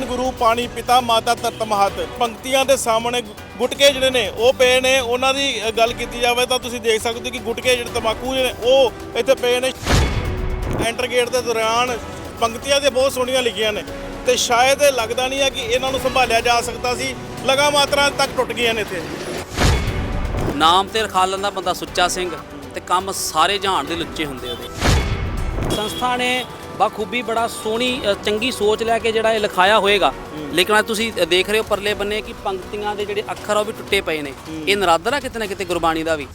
ਪਵਨ ਗੁਰੂ, ਪਾਣੀ ਪਿਤਾ, ਮਾਤਾ ਧਰਤ ਮਹਤ। ਪੰਕਤੀਆਂ ਦੇ ਸਾਹਮਣੇ ਗੁਟਕੇ ਜਿਹੜੇ ਨੇ, ਉਹ ਪਏ ਨੇ। ਉਹਨਾਂ ਦੀ ਗੱਲ ਕੀਤੀ ਜਾਵੇ ਤਾਂ ਤੁਸੀਂ ਦੇਖ ਸਕਦੇ ਹੋ ਕਿ ਗੁਟਕੇ ਜਿਹੜੇ ਤਮਾਕੂ ਜਿਹੜੇ ਉਹ ਇੱਥੇ ਪਏ ਨੇ। ਐਂਟਰ ਗੇਟ ਦੇ ਦੌਰਾਨ ਪੰਕਤੀਆਂ ਤੇ ਬਹੁਤ ਸੋਹਣੀਆਂ ਲਿਖੀਆਂ ਨੇ। ਤੇ ਸ਼ਾਇਦ ਇਹ ਲੱਗਦਾ ਨਹੀਂ ਹੈ ਕਿ ਇਹਨਾਂ ਨੂੰ ਸੰਭਾਲਿਆ ਜਾ ਸਕਦਾ ਸੀ। ਲਗਾ ਮਾਤਰਾ ਤੱਕ ਟੁੱਟ ਗਈਆਂ ਨੇ ਇੱਥੇ। ਨਾਮ ਤੇ ਰਖਾ ਲੈਂਦਾ ਬੰਦਾ ਸੁੱਚਾ ਸਿੰਘ ਤੇ ਕੰਮ ਸਾਰੇ ਜਹਾਨ ਦੇ ਲੁੱਚੇ ਹੁੰਦੇ ਉਹਦੇ। ਸੰਸਥਾ ਨੇ ਬਖੂਬੀ ਬੜਾ ਸੋਹਣੀ ਅ, ਚੰਗੀ ਸੋਚ ਲੈ ਕੇ ਜਿਹੜਾ ਇਹ ਲਿਖਾਇਆ ਹੋਏਗਾ। ਲੇਕਿਨ ਅੱਜ ਤੁਸੀਂ ਦੇਖ ਰਹੇ ਹੋ ਪਰਲੇ ਬੰਨੇ ਕਿ ਪੰਕਤੀਆਂ ਦੇ ਜਿਹੜੇ ਅੱਖਰ ਆ ਉਹ ਵੀ ਟੁੱਟੇ ਪਏ ਨੇ। ਇਹ ਨਰਾਦਰ ਆ ਕਿਤੇ ਨਾ ਕਿਤੇ ਗੁਰਬਾਣੀ ਦਾ ਵੀ।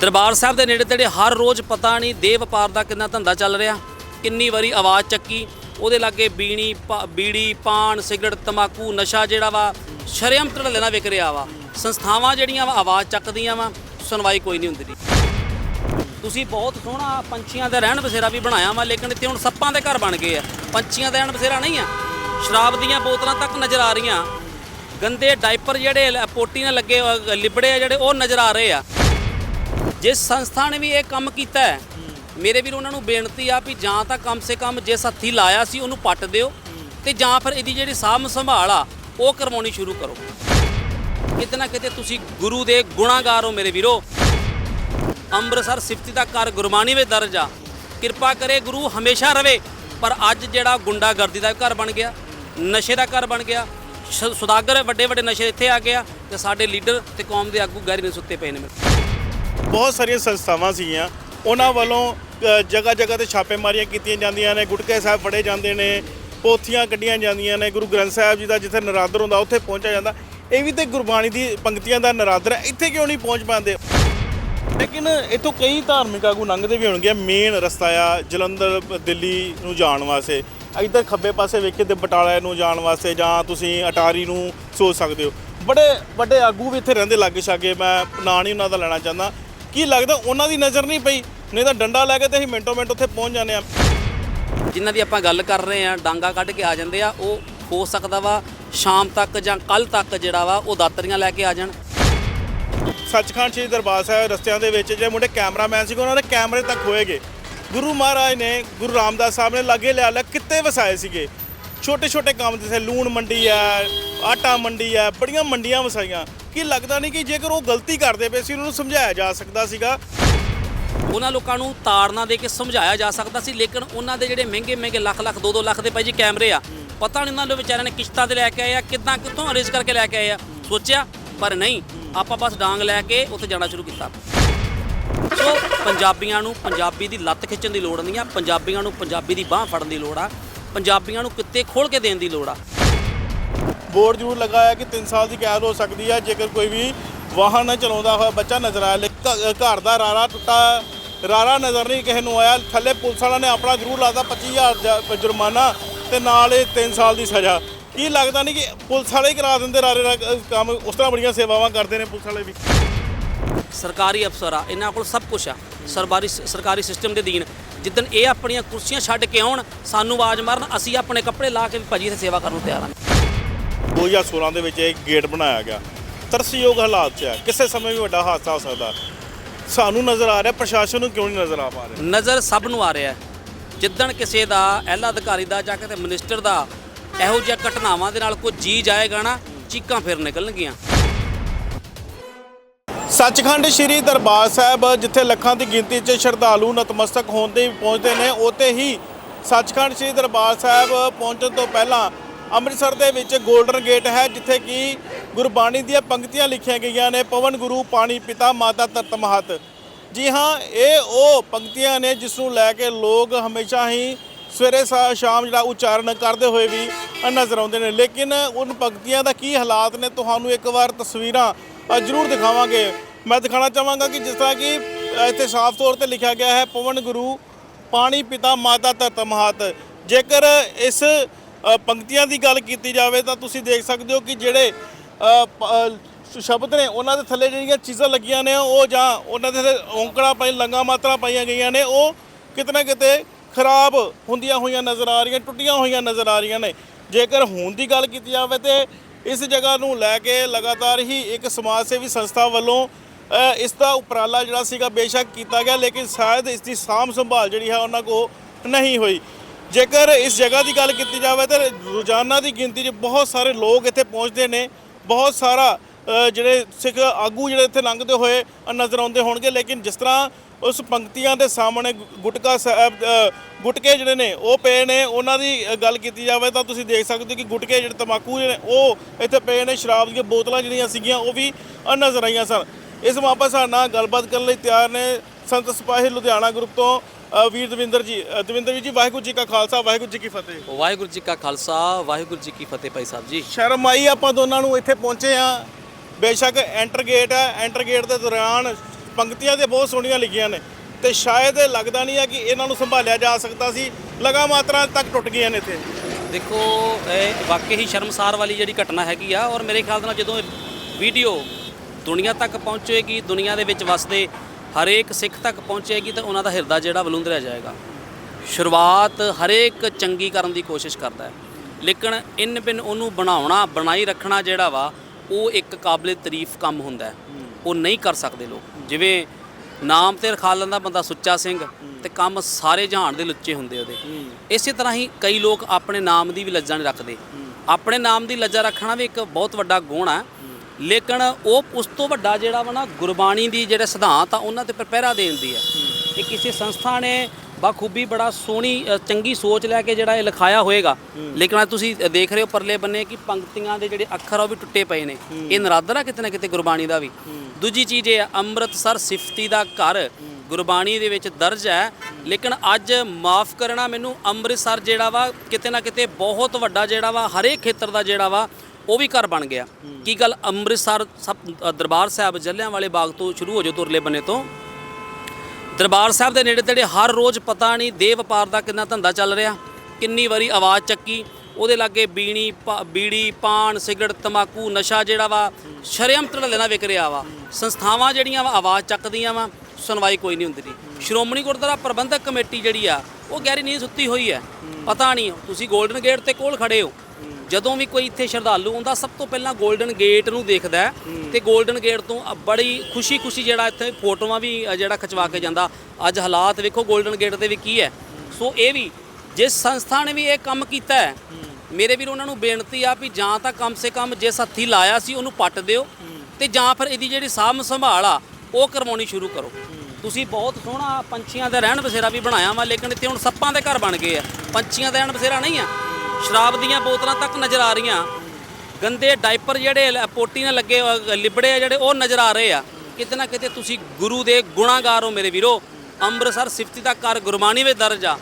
ਦਰਬਾਰ ਸਾਹਿਬ ਦੇ ਨੇੜੇ ਤੇੜੇ ਹਰ ਰੋਜ਼ ਪਤਾ ਨਹੀਂ ਦੇਹ ਵਪਾਰ ਦਾ ਕਿੰਨਾ ਧੰਦਾ ਚੱਲ ਰਿਹਾ। ਕਿੰਨੀ ਵਾਰੀ ਆਵਾਜ਼ ਚੱਕੀ ਉਹਦੇ ਲਾਗੇ ਬੀਣੀ ਪਾ- ਬੀੜੀ ਪਾਨ ਸਿਗਰਟ ਤਮਾਕੂ ਨਸ਼ਾ ਜਿਹੜਾ ਵਾ ਸ਼ਰੇਆਮ ਧੜੱਲੇ ਨਾਲ ਵਿਕ ਰਿਹਾ ਵਾ। ਸੰਸਥਾਵਾਂ ਜਿਹੜੀਆਂ ਵਾ ਆਵਾਜ਼ ਚੱਕਦੀਆਂ ਵਾ ਸੁਣਵਾਈ ਕੋਈ ਨਹੀਂ ਹੁੰਦੀ। ਤੁਸੀਂ ਬਹੁਤ ਸੋਹਣਾ ਪੰਛੀਆਂ ਦਾ ਰਹਿਣ ਬਸੇਰਾ ਵੀ ਬਣਾਇਆ ਵਾ, ਲੇਕਿਨ ਇੱਥੇ ਹੁਣ ਸੱਪਾਂ ਦੇ ਘਰ ਬਣ ਗਏ ਆ। ਪੰਛੀਆਂ ਦਾ ਰਹਿਣ ਬਸੇਰਾ ਨਹੀਂ ਆ। ਸ਼ਰਾਬ ਦੀਆਂ ਬੋਤਲਾਂ ਤੱਕ ਨਜ਼ਰ ਆ ਰਹੀਆਂ। ਗੰਦੇ ਡਾਈਪਰ ਜਿਹੜੇ ਪੋਟੀ ਨਾਲ ਲੱਗੇ ਲਿਬੜੇ ਆ ਜਿਹੜੇ, ਉਹ ਨਜ਼ਰ ਆ ਰਹੇ ਆ। ਜਿਸ ਸੰਸਥਾ ਨੇ ਵੀ ਇਹ ਕੰਮ ਕੀਤਾ ਹੈ, ਮੇਰੇ ਵੀਰ, ਉਹਨਾਂ ਨੂੰ ਬੇਨਤੀ ਆ ਵੀ ਜਾਂ ਤਾਂ ਕਮ ਸੇ ਕਮ ਜਿਸ ਹੱਥੀ ਲਾਇਆ ਸੀ, ਉਹਨੂੰ ਪੱਟ ਦਿਓ ਤੇ ਜਾਂ ਫਿਰ ਇਹਦੀ ਜਿਹੜੀ ਸਾਂਭ ਸੰਭਾਲ ਆ, ਉਹ ਕਰਵਾਉਣੀ ਸ਼ੁਰੂ ਕਰੋ। ਕਿਤੇ ਨਾ ਕਿਤੇ ਤੁਸੀਂ ਗੁਰੂ ਦੇ ਗੁਣਾਗਾਰ ਹੋ ਮੇਰੇ ਵੀਰੋ। ਅੰਮ੍ਰਿਤਸਰ ਸਿਫਤੀ ਦਾ ਘਰ ਗੁਰਬਾਣੀ ਵਿੱਚ ਦਰਜ ਆ। ਕਿਰਪਾ ਕਰੇ ਗੁਰੂ ਹਮੇਸ਼ਾ ਰਵੇ, ਪਰ ਅੱਜ ਜਿਹੜਾ ਗੁੰਡਾਗਰਦੀ ਦਾ ਘਰ ਬਣ ਗਿਆ, ਨਸ਼ੇ ਦਾ ਘਰ ਬਣ ਗਿਆ, ਸ਼- ਸੁਦਾਗਰ ਵੱਡੇ ਵੱਡੇ ਨਸ਼ੇ ਇੱਥੇ ਆ ਗਿਆ ਤੇ ਸਾਡੇ ਲੀਡਰ ਤੇ ਕੌਮ ਦੇ ਆਗੂ ਗਹਿਰੀ ਨੇ ਸੁੱਤੇ ਪਏ ਨੇ ਬਹੁਤ ਸਾਰੀਆਂ ਸੰਸਥਾਵਾਂ ਸੀਗੀਆਂ, ਉਹਨਾਂ ਵੱਲੋਂ ਜਗ੍ਹਾ ਜਗ੍ਹਾ ਤੇ ਛਾਪੇਮਾਰੀਆਂ ਕੀਤੀਆਂ ਜਾਂਦੀਆਂ ਨੇ, ਗੁਟਕੇ ਸਾਹਿਬ ਫੜੇ ਜਾਂਦੇ ਨੇ, ਪੋਥੀਆਂ ਕੱਢੀਆਂ ਜਾਂਦੀਆਂ ਨੇ, ਗੁਰੂ ਗ੍ਰੰਥ ਸਾਹਿਬ ਜੀ ਦਾ ਜਿੱਥੇ ਨਰਾਦਰ ਹੁੰਦਾ, ਉੱਥੇ ਪਹੁੰਚਿਆ ਜਾਂਦਾ। ਇਹ ਵੀ ਤੇ ਗੁਰਬਾਣੀ ਦੀ ਪੰਕਤੀਆਂ ਦਾ ਨਰਾਦਰ ਹੈ, ਇੱਥੇ ਕਿਉਂ ਨਹੀਂ ਪਹੁੰਚ ਪਾਉਂਦੇ? ਲੇਕਿਨ ਇੱਥੋਂ ਕਈ ਧਾਰਮਿਕ ਆਗੂ ਲੰਘਦੇ ਵੀ ਹੋਣਗੇ। ਮੇਨ ਰਸਤਾ ਆ ਜਲੰਧਰ, ਦਿੱਲੀ ਨੂੰ ਜਾਣ ਵਾਸਤੇ। ਇੱਧਰ ਖੱਬੇ ਪਾਸੇ ਵੇਖੇ ਤੇ ਬਟਾਲਾ ਨੂੰ ਜਾਣ ਵਾਸਤੇ ਜਾਂ ਤੁਸੀਂ ਅਟਾਰੀ ਨੂੰ ਸੋਚ ਸਕਦੇ ਹੋ। ਬੜੇ ਵੱਡੇ ਆਗੂ ਵੀ ਇੱਥੇ ਰਹਿੰਦੇ ਲਾਗੇ ਛਾਗੇ। ਮੈਂ ਨਾਂ ਨਹੀਂ ਉਹਨਾਂ ਦਾ ਲੈਣਾ ਚਾਹੁੰਦਾ। ਕੀ ਲੱਗਦਾ ਉਹਨਾਂ ਦੀ ਨਜ਼ਰ ਨਹੀਂ ਪਈ? ਨਹੀਂ ਤਾਂ ਡੰਡਾ ਲੈ ਕੇ ਤੇ ਅਸੀਂ ਮਿੰਟੋ ਮਿੰਟ ਉੱਥੇ ਪਹੁੰਚ ਜਾਂਦੇ ਆ ਜਿਨ੍ਹਾਂ ਦੀ ਆਪਾਂ ਗੱਲ ਕਰ ਰਹੇ ਆ ਡਾਂਗਾ ਕੱਢ ਕੇ ਆ ਜਾਂਦੇ ਆ। ਉਹ ਹੋ ਸਕਦਾ ਵਾ ਸ਼ਾਮ ਤੱਕ ਜਾਂ ਕੱਲ ਤੱਕ ਜਿਹੜਾ ਵਾ ਉਹ ਦਾਤਰੀਆਂ ਲੈ ਕੇ ਆ ਜਾਣ। ਸੱਚਖੰਡ ਸ੍ਰੀ ਦਰਬਾਰ ਸਾਹਿਬ ਰਸਤਿਆਂ ਦੇ ਵਿੱਚ ਜਿਹੜੇ ਮੁੰਡੇ ਕੈਮਰਾਮੈਨ ਸੀਗੇ, ਉਹਨਾਂ ਦੇ ਕੈਮਰੇ ਤੱਕ ਹੋਏਗੇ। ਗੁਰੂ ਮਹਾਰਾਜ ਨੇ ਗੁਰੂ ਰਾਮਦਾਸ ਸਾਹਿਬ ਨੇ ਲਾਗੇ ਲਿਆ ਲਿਆ ਕਿੱਤੇ ਵਸਾਏ ਸੀਗੇ। ਛੋਟੇ ਛੋਟੇ ਕੰਮ ਜਿਵੇਂ ਲੂਣ ਮੰਡੀ ਆ, ਆਟਾ ਮੰਡੀ ਆ, ਬੜੀਆਂ ਮੰਡੀਆਂ ਵਸਾਈਆਂ। ਕੀ ਲੱਗਦਾ ਨਹੀਂ ਕਿ ਜੇਕਰ ਉਹ ਗਲਤੀ ਕਰਦੇ ਪਏ ਸੀ, ਉਹਨਾਂ ਨੂੰ ਸਮਝਾਇਆ ਜਾ ਸਕਦਾ ਸੀਗਾ? ਉਹਨਾਂ ਲੋਕਾਂ ਨੂੰ ਤਾੜਨਾ ਦੇ ਕੇ ਸਮਝਾਇਆ ਜਾ ਸਕਦਾ ਸੀ, ਲੇਕਿਨ ਉਹਨਾਂ ਦੇ ਜਿਹੜੇ ਮਹਿੰਗੇ ਮਹਿੰਗੇ ਲੱਖ ਲੱਖ 2-2 ਲੱਖ ਦੇ ਭਾਈ ਜੀ ਕੈਮਰੇ ਆ। ਪਤਾ ਨਹੀਂ ਉਹਨਾਂ ਦੇ ਵਿਚਾਰਿਆਂ ਨੇ ਕਿਸ਼ਤਾਂ ਤੇ ਲੈ ਕੇ ਆਏ ਆ, ਕਿੱਦਾਂ ਕਿੱਥੋਂ ਅਰੇਂਜ ਕਰਕੇ ਲੈ ਕੇ ਆਏ ਆ। ਸੋਚਿਆ, ਪਰ ਨਹੀਂ। ਆਪਾਂ ਬਸ ਡਾਂਗ ਲੈ ਕੇ ਉੱਥੇ ਜਾਣਾ ਸ਼ੁਰੂ ਕੀਤਾ। ਸੋ ਪੰਜਾਬੀਆਂ ਨੂੰ ਪੰਜਾਬੀ ਦੀ ਲੱਤ ਖਿੱਚਣ ਦੀ ਲੋੜ ਨਹੀਂ ਆ, ਪੰਜਾਬੀਆਂ ਨੂੰ ਪੰਜਾਬੀ ਦੀ ਬਾਹ ਫੜਨ ਦੀ ਲੋੜ ਆ, ਪੰਜਾਬੀਆਂ ਨੂੰ ਕਿੱਤੇ ਖੋਲ ਕੇ ਦੇਣ ਦੀ ਲੋੜ ਆ। ਬੋਰਡ ਜ਼ਰੂਰ ਲਗਾਇਆ ਕਿ 3 ਸਾਲ ਦੀ ਕੈਦ ਹੋ ਸਕਦੀ ਹੈ ਜੇਕਰ ਕੋਈ ਵੀ ਵਾਹਨ ਚਲਾਉਂਦਾ ਹੋਇਆ ਬੱਚਾ ਨਜ਼ਰ ਆਇਆ, ਲੇਕਿਨ ਘਰ ਦਾ ਰਾਰਾ ਟੁੱਟਾ, ਰਾਰਾ ਨਜ਼ਰ ਨਹੀਂ ਕਿਸੇ ਨੂੰ ਆਇਆ, ਥੱਲੇ ਪੁਲਿਸ ਵਾਲਿਆਂ ਨੇ ਆਪਣਾ ਜ਼ਰੂਰ ਲਾਤਾ 25000 ਜ- ਜੁਰਮਾਨਾ ਤੇ ਨਾਲ ਇਹ 3 ਸਾਲ ਦੀ ਸਜ਼ਾ। ਕੀ ਲੱਗਦਾ ਨਹੀਂ ਕਿ ਪੁਲਿਸ ਵਾਲੇ ਹੀ ਕਰਾ ਦਿੰਦੇ ਰਾਰੇ ਕ- ਕੰਮ? ਉਸ ਤਰ੍ਹਾਂ ਬੜੀਆਂ ਸੇਵਾਵਾਂ ਕਰਦੇ ਨੇ ਪੁਲਿਸ ਵਾਲੇ ਵੀ। ਸਰਕਾਰੀ ਅਫਸਰ ਆ ਇਹਨਾਂ ਕੋਲ ਸਭ ਕੁਝ ਆ। ਸਰਕਾਰੀ ਸਰਕਾਰੀ ਸਿਸਟਮ ਦੇ ਅਧੀਨ। ਜਿੱਦਨ ਇਹ ਆਪਣੀਆਂ ਕੁਰਸੀਆਂ ਛੱਡ ਕੇ ਆਉਣ ਸਾਨੂੰ ਆਵਾਜ਼ ਮਾਰਨ ਅਸੀਂ ਆਪਣੇ ਕੱਪੜੇ ਲਾ ਕੇ ਵੀ ਭਾਜੀ ਇੱਥੇ ਸੇਵਾ ਕਰਨ ਨੂੰ ਤਿਆਰ ਹਾਂ 2016 ਦੇ ਵਿੱਚ ਇਹ ਗੇਟ ਬਣਾਇਆ ਗਿਆ। ਤਰਸਯੋਗ ਹਾਲਾਤ 'ਚ ਹੈ ਕਿਸੇ ਸਮੇਂ ਵੀ ਵੱਡਾ ਹਾਦਸਾ ਹੋ ਸਕਦਾ। ਸਾਨੂੰ ਨਜ਼ਰ ਆ ਰਿਹਾ ਪ੍ਰਸ਼ਾਸਨ ਨੂੰ ਕਿਉਂ ਨਹੀਂ ਨਜ਼ਰ ਆ ਪਾ ਰਿਹਾ? ਨਜ਼ਰ ਸਭ ਨੂੰ ਆ ਰਿਹਾ ਹੈ। ਜਿੱਦਣ ਕਿਸੇ ਦਾ ਐਲਾ ਅਧਿਕਾਰੀ ਦਾ ਜਾਂ ਕਿਤੇ ਮਿਨਿਸਟਰ ਦਾ ਇਹੋ ਜਿਹੀਆਂ ਘਟਨਾਵਾਂ ਦੇ ਨਾਲ ਕੋਈ ਜੀ ਜਾਏਗਾ ਨਾ, ਚੀਕਾਂ ਫਿਰ ਨਿਕਲਣਗੀਆਂ। ਸੱਚਖੰਡ ਸ੍ਰੀ ਦਰਬਾਰ ਸਾਹਿਬ, ਜਿੱਥੇ ਲੱਖਾਂ ਦੀ ਗਿਣਤੀ 'ਚ ਸ਼ਰਧਾਲੂ ਨਤਮਸਤਕ ਹੋਣ ਦੇ ਪਹੁੰਚਦੇ ਨੇ, ਉੱਥੇ ਹੀ ਸੱਚਖੰਡ ਸ੍ਰੀ ਦਰਬਾਰ ਸਾਹਿਬ ਪਹੁੰਚਣ ਤੋਂ ਪਹਿਲਾਂ ਅੰਮ੍ਰਿਤਸਰ ਦੇ ਵਿੱਚ 골ਡਨ ਗੇਟ ਹੈ, ਜਿੱਥੇ ਕਿ ਗੁਰਬਾਣੀ ਦੀਆਂ ਪੰਕਤੀਆਂ ਲਿਖੀਆਂ ਗਈਆਂ ਨੇ, ਪਵਨ ਗੁਰੂ, ਪਾਣੀ ਪਿਤਾ, ਮਾਤਾ ਧਰਤ ਮਹਤ। ਜੀ ਹਾਂ, ਇਹ ਉਹ ਪੰਕਤੀਆਂ ਨੇ ਜਿਸ ਨੂੰ ਲੈ ਕੇ ਲੋਕ ਹਮੇਸ਼ਾ ਹੀ ਸਵੇਰੇ ਸ਼ਾ- ਸ਼ਾਮ ਜਿਹੜਾ ਉਚਾਰਨ ਕਰਦੇ ਹੋਏ ਵੀ ਨਜ਼ਰ ਆਉਂਦੇ ਨੇ। ਲੇਕਿਨ ਉਨ ਪੰਕਤੀਆਂ ਦਾ ਕੀ ਹਾਲਾਤ ਨੇ, ਤੁਹਾਨੂੰ ਇੱਕ ਵਾਰ ਤਸਵੀਰਾਂ ਜ਼ਰੂਰ ਦਿਖਾਵਾਂਗੇ। ਮੈਂ ਦਿਖਾਣਾ ਚਾਹਾਂਗਾ ਕਿ ਜਿਸ ਤਰ੍ਹਾਂ ਕਿ ਇੱਥੇ ਸਾਫ਼ ਤੌਰ ਤੇ ਲਿਖਿਆ ਗਿਆ ਹੈ, ਪਵਨ ਗੁਰੂ, ਪਾਣੀ ਪਿਤਾ ਮਾਤਾ ਧਰਤ ਮਹਾਤ। ਜੇਕਰ ਇਸ ਪੰਕਤੀਆਂ ਦੀ ਗੱਲ ਕੀਤੀ ਜਾਵੇ ਤਾਂ ਤੁਸੀਂ ਦੇਖ ਸਕਦੇ ਹੋ ਕਿ ਜਿਹੜੇ ਸ਼ਬਦ ਨੇ, ਉਹਨਾਂ ਦੇ ਥੱਲੇ ਜਿਹੜੀਆਂ ਚੀਜ਼ਾਂ ਲੱਗੀਆਂ ਨੇ, ਉਹ ਜਾਂ ਉਹਨਾਂ ਦੇ ਥੱਲੇ ਔਂਕੜਾ ਪਾਈ ਲੰਗਾ ਮਾਤਰਾ ਪਾਈਆਂ ਗਈਆਂ ਨੇ, ਉਹ ਕਿਤੇ ਨਾ ਕਿਤੇ ਖਰਾਬ ਹੁੰਦੀਆਂ ਹੋਈਆਂ ਨਜ਼ਰ ਆ ਰਹੀਆਂ, ਟੁੱਟੀਆਂ ਹੋਈਆਂ ਨਜ਼ਰ ਆ ਰਹੀਆਂ ਨੇ। ਜੇਕਰ ਹੁਣ ਦੀ ਗੱਲ ਕੀਤੀ ਜਾਵੇ ਤੇ ਇਸ ਜਗ੍ਹਾ ਨੂੰ ਲੈ ਕੇ ਲਗਾਤਾਰ ਹੀ ਇੱਕ ਸਮਾਜ ਸੇਵੀ ਸੰਸਥਾ ਵੱਲੋਂ ਇਸ ਦਾ ਉਪਰਾਲਾ ਜਿਹੜਾ ਸੀਗਾ ਬੇਸ਼ੱਕ ਕੀਤਾ ਗਿਆ, ਲੇਕਿਨ ਸ਼ਾਇਦ ਇਸ ਦੀ ਸਾਂਭ ਸੰਭਾਲ ਜਿਹੜੀ ਹੈ ਉਹਨਾਂ ਕੋ ਨਹੀਂ ਹੋਈ। ਜੇਕਰ ਇਸ ਜਗ੍ਹਾ ਦੀ ਗੱਲ ਕੀਤੀ ਜਾਵੇ ਤਾਂ ਰੋਜ਼ਾਨਾ ਦੀ ਗਿਣਤੀ 'ਚ ਬਹੁਤ ਸਾਰੇ ਲੋਕ ਇੱਥੇ ਪਹੁੰਚਦੇ ਨੇ, ਬਹੁਤ ਸਾਰਾ ਜਿਹੜੇ ਸਿੱਖ ਆਗੂ ਜਿਹੜੇ ਇੱਥੇ ਲੰਘਦੇ ਹੋਏ ਨਜ਼ਰ ਆਉਂਦੇ ਹੋਣਗੇ ਲੇਕਿਨ ਜਿਸ ਤਰ੍ਹਾਂ ਉਸ ਪੰਕਤੀਆਂ ਦੇ ਸਾਹਮਣੇ ਗੁਟਕਾ ਸਾਹਿਬ ਗੁਟਕੇ ਜਿਹੜੇ ਨੇ ਉਹ ਪਏ ਨੇ ਉਹਨਾਂ ਦੀ ਗੱਲ ਕੀਤੀ ਜਾਵੇ ਤਾਂ ਤੁਸੀਂ ਦੇਖ ਸਕਦੇ ਹੋ ਕਿ ਗੁਟਕੇ ਜਿਹੜੇ ਤਮਾਕੂ ਜਿਹੜੇ ਨੇ ਉਹ ਇੱਥੇ ਪਏ ਨੇ ਸ਼ਰਾਬ ਦੀਆਂ ਬੋਤਲਾਂ ਜਿਹੜੀਆਂ ਸੀਗੀਆਂ ਉਹ ਵੀ ਨਜ਼ਰ ਆਈਆਂ ਸਨ। ਇਸ ਮੌਕੇ ਸਾਡੇ ਨਾਲ ਗੱਲਬਾਤ ਕਰਨ ਲਈ ਤਿਆਰ ਨੇ ਸੰਤ ਸਿਪਾਹੀ ਲੁਧਿਆਣਾ ਗਰੁੱਪ ਤੋਂ ਵੀਰ ਦਵਿੰਦਰ ਜੀ ਦਵਿੰਦਰ ਜੀ ਵਾਹਿਗੁਰੂ ਜੀ ਕਾ ਖਾਲਸਾ ਵਾਹਿਗੁਰੂ ਜੀ ਕੀ ਫਤਿਹ। ਵਾਹਿਗੁਰੂ ਜੀ ਕਾ ਖਾਲਸਾ ਵਾਹਿਗੁਰੂ ਜੀ ਕੀ ਫਤਿਹ ਭਾਈ ਸਾਹਿਬ ਜੀ। ਸ਼ਰਮ ਆਈ ਆਪਾਂ ਦੋਨਾਂ ਨੂੰ ਇੱਥੇ ਪਹੁੰਚੇ ਆ ਬੇਸ਼ੱਕ ਐਂਟਰ ਗੇਟ ਹੈ ਐਂਟਰ ਗੇਟ ਦੇ ਦੌਰਾਨ ਪੰਕਤੀਆਂ ਤੇ ਬਹੁਤ ਸੋਹਣੀਆਂ ਲਿਖੀਆਂ ਨੇ ਤੇ ਸ਼ਾਇਦ ਇਹ ਲੱਗਦਾ ਨਹੀਂ ਹੈ ਕਿ ਇਹਨਾਂ ਨੂੰ ਸੰਭਾਲਿਆ ਜਾ ਸਕਦਾ ਸੀ ਲਗਾ ਮਾਤਰਾ ਤੱਕ ਟੁੱਟ ਗਈਆਂ ਨੇ ਇੱਥੇ। ਦੇਖੋ, ਇਹ ਵਾਕਈ ਹੀ ਸ਼ਰਮਸਾਰ ਵਾਲੀ ਜਿਹੜੀ ਘਟਨਾ ਹੈਗੀ ਆ ਔਰ ਮੇਰੇ ਖਿਆਲ ਨਾਲ ਜਦੋਂ ਵੀਡੀਓ ਦੁਨੀਆ ਤੱਕ ਪਹੁੰਚੇਗੀ, ਦੁਨੀਆ ਦੇ ਵਿੱਚ ਵਸਦੇ ਹਰੇਕ ਸਿੱਖ ਤੱਕ ਪਹੁੰਚੇਗੀ ਤਾਂ ਉਹਨਾਂ ਦਾ ਹਿਰਦਾ ਜਿਹੜਾ ਬਲੁੰਦਰਿਆ ਜਾਏਗਾ। ਸ਼ੁਰੂਆਤ ਹਰੇਕ ਚੰਗੀ ਕਰਨ ਦੀ ਕੋਸ਼ਿਸ਼ ਕਰਦਾ ਹੈ। ਲੇਕਿਨ ਇਨ ਬਿਨ ਉਹਨੂੰ ਬਣਾਉਣਾ, ਬਣਾਈ ਰੱਖਣਾ ਜਿਹੜਾ ਵਾ ਉਹ ਇੱਕ ਕਾਬਲੇ ਤਾਰੀਫ ਕੰਮ ਹੁੰਦਾ ਹੈ। ਉਹ ਨਹੀਂ ਕਰ ਸਕਦੇ ਲੋਕ। ਜਿਵੇਂ ਨਾਮ ਤੇ ਰਖਾ ਲੈਂਦਾ ਬੰਦਾ ਸੁੱਚਾ ਸਿੰਘ ਤੇ ਕੰਮ ਸਾਰੇ ਜਹਾਨ ਦੇ ਲੁੱਚੇ ਹੁੰਦੇ ਉਹਦੇ। ਇਸੇ ਤਰ੍ਹਾਂ ਹੀ ਕਈ ਲੋਕ ਆਪਣੇ ਨਾਮ ਦੀ ਵੀ ਲੱਜਾ ਨਹੀਂ ਰੱਖਦੇ। ਆਪਣੇ ਨਾਮ ਦੀ ਲੱਜਾ ਰੱਖਣਾ ਵੀ ਇੱਕ ਬਹੁਤ ਵੱਡਾ ਗੁਣ ਆ ਲੇਕਿਨ ਉਹ ਉਸ ਤੋਂ ਵੱਡਾ ਜਿਹੜਾ ਵਾ ਨਾ ਗੁਰਬਾਣੀ ਦੀ ਜਿਹੜੇ ਸਿਧਾਂਤ ਆ, ਉਹਨਾਂ ਤੇ ਪਰ ਪਹਿਰਾ ਦੇਣ ਦੀ ਹੈ। ਇਹ ਕਿਸੇ ਸੰਸਥਾ ਨੇ ਬਖੂਬੀ ਬੜਾ ਸੋਹਣੀ ਅ, ਚੰਗੀ ਸੋਚ ਲੈ ਕੇ ਜਿਹੜਾ ਇਹ ਲਿਖਾਇਆ ਹੋਏਗਾ। ਲੇਕਿਨ ਅੱਜ ਤੁਸੀਂ ਦੇਖ ਰਹੇ ਹੋ ਪਰਲੇ ਬੰਨੇ ਕਿ ਪੰਕਤੀਆਂ ਦੇ ਜਿਹੜੇ ਅੱਖਰ ਆ ਉਹ ਵੀ ਟੁੱਟੇ ਪਏ ਨੇ। ਇਹ ਨਰਾਦਰ ਆ ਕਿਤੇ ਨਾ ਕਿਤੇ ਗੁਰਬਾਣੀ ਦਾ ਵੀ। ਦੂਜੀ ਚੀਜ਼ ਇਹ ਆ ਅੰਮ੍ਰਿਤਸਰ ਸਿਫਤੀ ਦਾ ਘਰ ਗੁਰਬਾਣੀ ਦੇ ਵਿੱਚ ਦਰਜ ਹੈ। ਲੇਕਿਨ ਅੱਜ ਮਾਫ ਕਰਨਾ ਮੈਨੂੰ ਅੰਮ੍ਰਿਤਸਰ ਜਿਹੜਾ ਵਾ ਕਿਤੇ ਨਾ ਕਿਤੇ ਬਹੁਤ ਵੱਡਾ ਜਿਹੜਾ ਵਾ ਹਰੇਕ ਖੇਤਰ ਦਾ ਜਿਹੜਾ ਵਾ ਉਹ ਵੀ ਘਰ ਬਣ ਗਿਆ। ਕੀ ਗੱਲ ਅੰਮ੍ਰਿਤਸਰ ਸਭ ਅ, ਦਰਬਾਰ ਸਾਹਿਬ ਜਲਿਆਂਵਾਲੇ ਬਾਗ ਤੋਂ ਸ਼ੁਰੂ ਹੋ ਜਾਓ ਤੁਰਲੇ ਬੰਨੇ ਤੋਂ? ਦਰਬਾਰ ਸਾਹਿਬ ਦੇ ਨੇੜੇ ਤੇੜੇ ਹਰ ਰੋਜ਼ ਪਤਾ ਨਹੀਂ ਦੇ ਵਪਾਰ ਦਾ ਕਿੰਨਾ ਧੰਦਾ ਚੱਲ ਰਿਹਾ। ਕਿੰਨੀ ਵਾਰੀ ਆਵਾਜ਼ ਚੱਕੀ। ਉਹਦੇ ਲਾਗੇ ਬੀਣੀ, ਪਾ- ਬੀੜੀ, ਪਾਨ, ਸਿਗਰਟ ਤਮਾਕੂ ਨਸ਼ਾ ਜਿਹੜਾ ਵਾ, ਸ਼ਰੇਆਮ ਧੜੱਲੇ ਨਾਲ ਵਿਕ ਰਿਹਾ ਵਾ। ਸੰਸਥਾਵਾਂ ਜਿਹੜੀਆਂ ਵਾ, ਆਵਾਜ਼ ਚੱਕਦੀਆਂ ਵਾ, ਸੁਣਵਾਈ ਕੋਈ ਨਹੀਂ ਹੁੰਦੀ ਜੀ ਸ਼੍ਰੋਮਣੀ ਗੁਰਦੁਆਰਾ ਪ੍ਰਬੰਧਕ ਕਮੇਟੀ ਜਿਹੜੀ ਆ, ਉਹ ਗਹਿਰੀ ਨੀਂਦ ਸੁੱਤੀ ਹੋਈ ਹੈ। ਪਤਾ ਨਹੀਂ, ਤੁਸੀਂ 골ਡਨ ਗੇਟ ਤੇ ਕੋਲ ਖੜੇ ਹੋ। ਜਦੋਂ ਵੀ ਕੋਈ ਇੱਥੇ ਸ਼ਰਧਾਲੂ ਹੁੰਦਾ ਸਭ ਤੋਂ ਪਹਿਲਾਂ 골ਡਨ ਗੇਟ ਨੂੰ ਦੇਖਦਾ ਤੇ 골ਡਨ ਗੇਟ ਤੋਂ ਬੜੀ ਖੁਸ਼ੀ-ਖੁਸ਼ੀ ਜਿਹੜਾ ਇੱਥੇ ਫੋਟੋਆਂ ਵੀ ਜਿਹੜਾ ਖਿਚਵਾ ਕੇ ਜਾਂਦਾ। ਅੱਜ ਹਾਲਾਤ ਵੇਖੋ 골ਡਨ ਗੇਟ ਦੇ ਵੀ ਕੀ ਹੈ। ਸੋ ਇਹ ਵੀ ਜਿਸ ਸੰਸਥਾ ਨੇ ਵੀ ਇਹ ਕੰਮ ਕੀਤਾ ਹੈ ਮੇਰੇ ਵੀਰ ਉਹਨਾਂ ਨੂੰ ਬੇਨਤੀ ਆ ਵੀ ਜਾਂ ਤਾਂ ਕਮ ਸੇ ਕਮ ਜਿਸ ਹੱਥੀ ਲਾਇਆ ਸੀ ਉਹਨੂੰ ਪੱਟ ਦਿਓ ਤੇ ਜਾਂ ਫਿਰ ਇਹਦੀ ਜਿਹੜੀ ਸਾਂਭ ਸੰਭਾਲ ਆ ਉਹ ਕਰਵਾਉਣੀ ਸ਼ੁਰੂ ਕਰੋ। ਤੁਸੀਂ ਬਹੁਤ ਸੋਹਣਾ ਪੰਛੀਆਂ ਦਾ ਰਹਿਣ ਬਸੇਰਾ ਵੀ ਬਣਾਇਆ ਵਾ ਲੇਕਿਨ ਇੱਥੇ ਹੁਣ ਸੱਪਾਂ ਦੇ ਘਰ ਬਣ ਗਏ ਆ। ਪੰਛੀਆਂ ਦਾ ਰਹਿਣ ਬਸੇਰਾ ਨਹੀਂ ਆ। ਸ਼ਰਾਬ ਦੀਆਂ ਬੋਤਲਾਂ ਤੱਕ ਨਜ਼ਰ ਆ ਰਹੀਆਂ। ਗੰਦੇ ਡਾਈਪਰ ਜਿਹੜੇ ਪੋਟੀ ਨਾਲ ਲੱਗੇ ਲਿਬੜੇ ਆ ਜਿਹੜੇ, ਉਹ ਨਜ਼ਰ ਆ ਰਹੇ ਆ। ਕਿਤੇ ਨਾ ਕਿਤੇ ਤੁਸੀਂ ਗੁਰੂ ਦੇ ਗੁਣਾਗਾਰ ਹੋ ਮੇਰੇ ਵੀਰੋ। ਅੰਮ੍ਰਿਤਸਰ ਸਿਫਤੀ ਦਾ ਘਰ ਗੁਰਬਾਣੀ ਵਿੱਚ ਦਰਜ ਆ।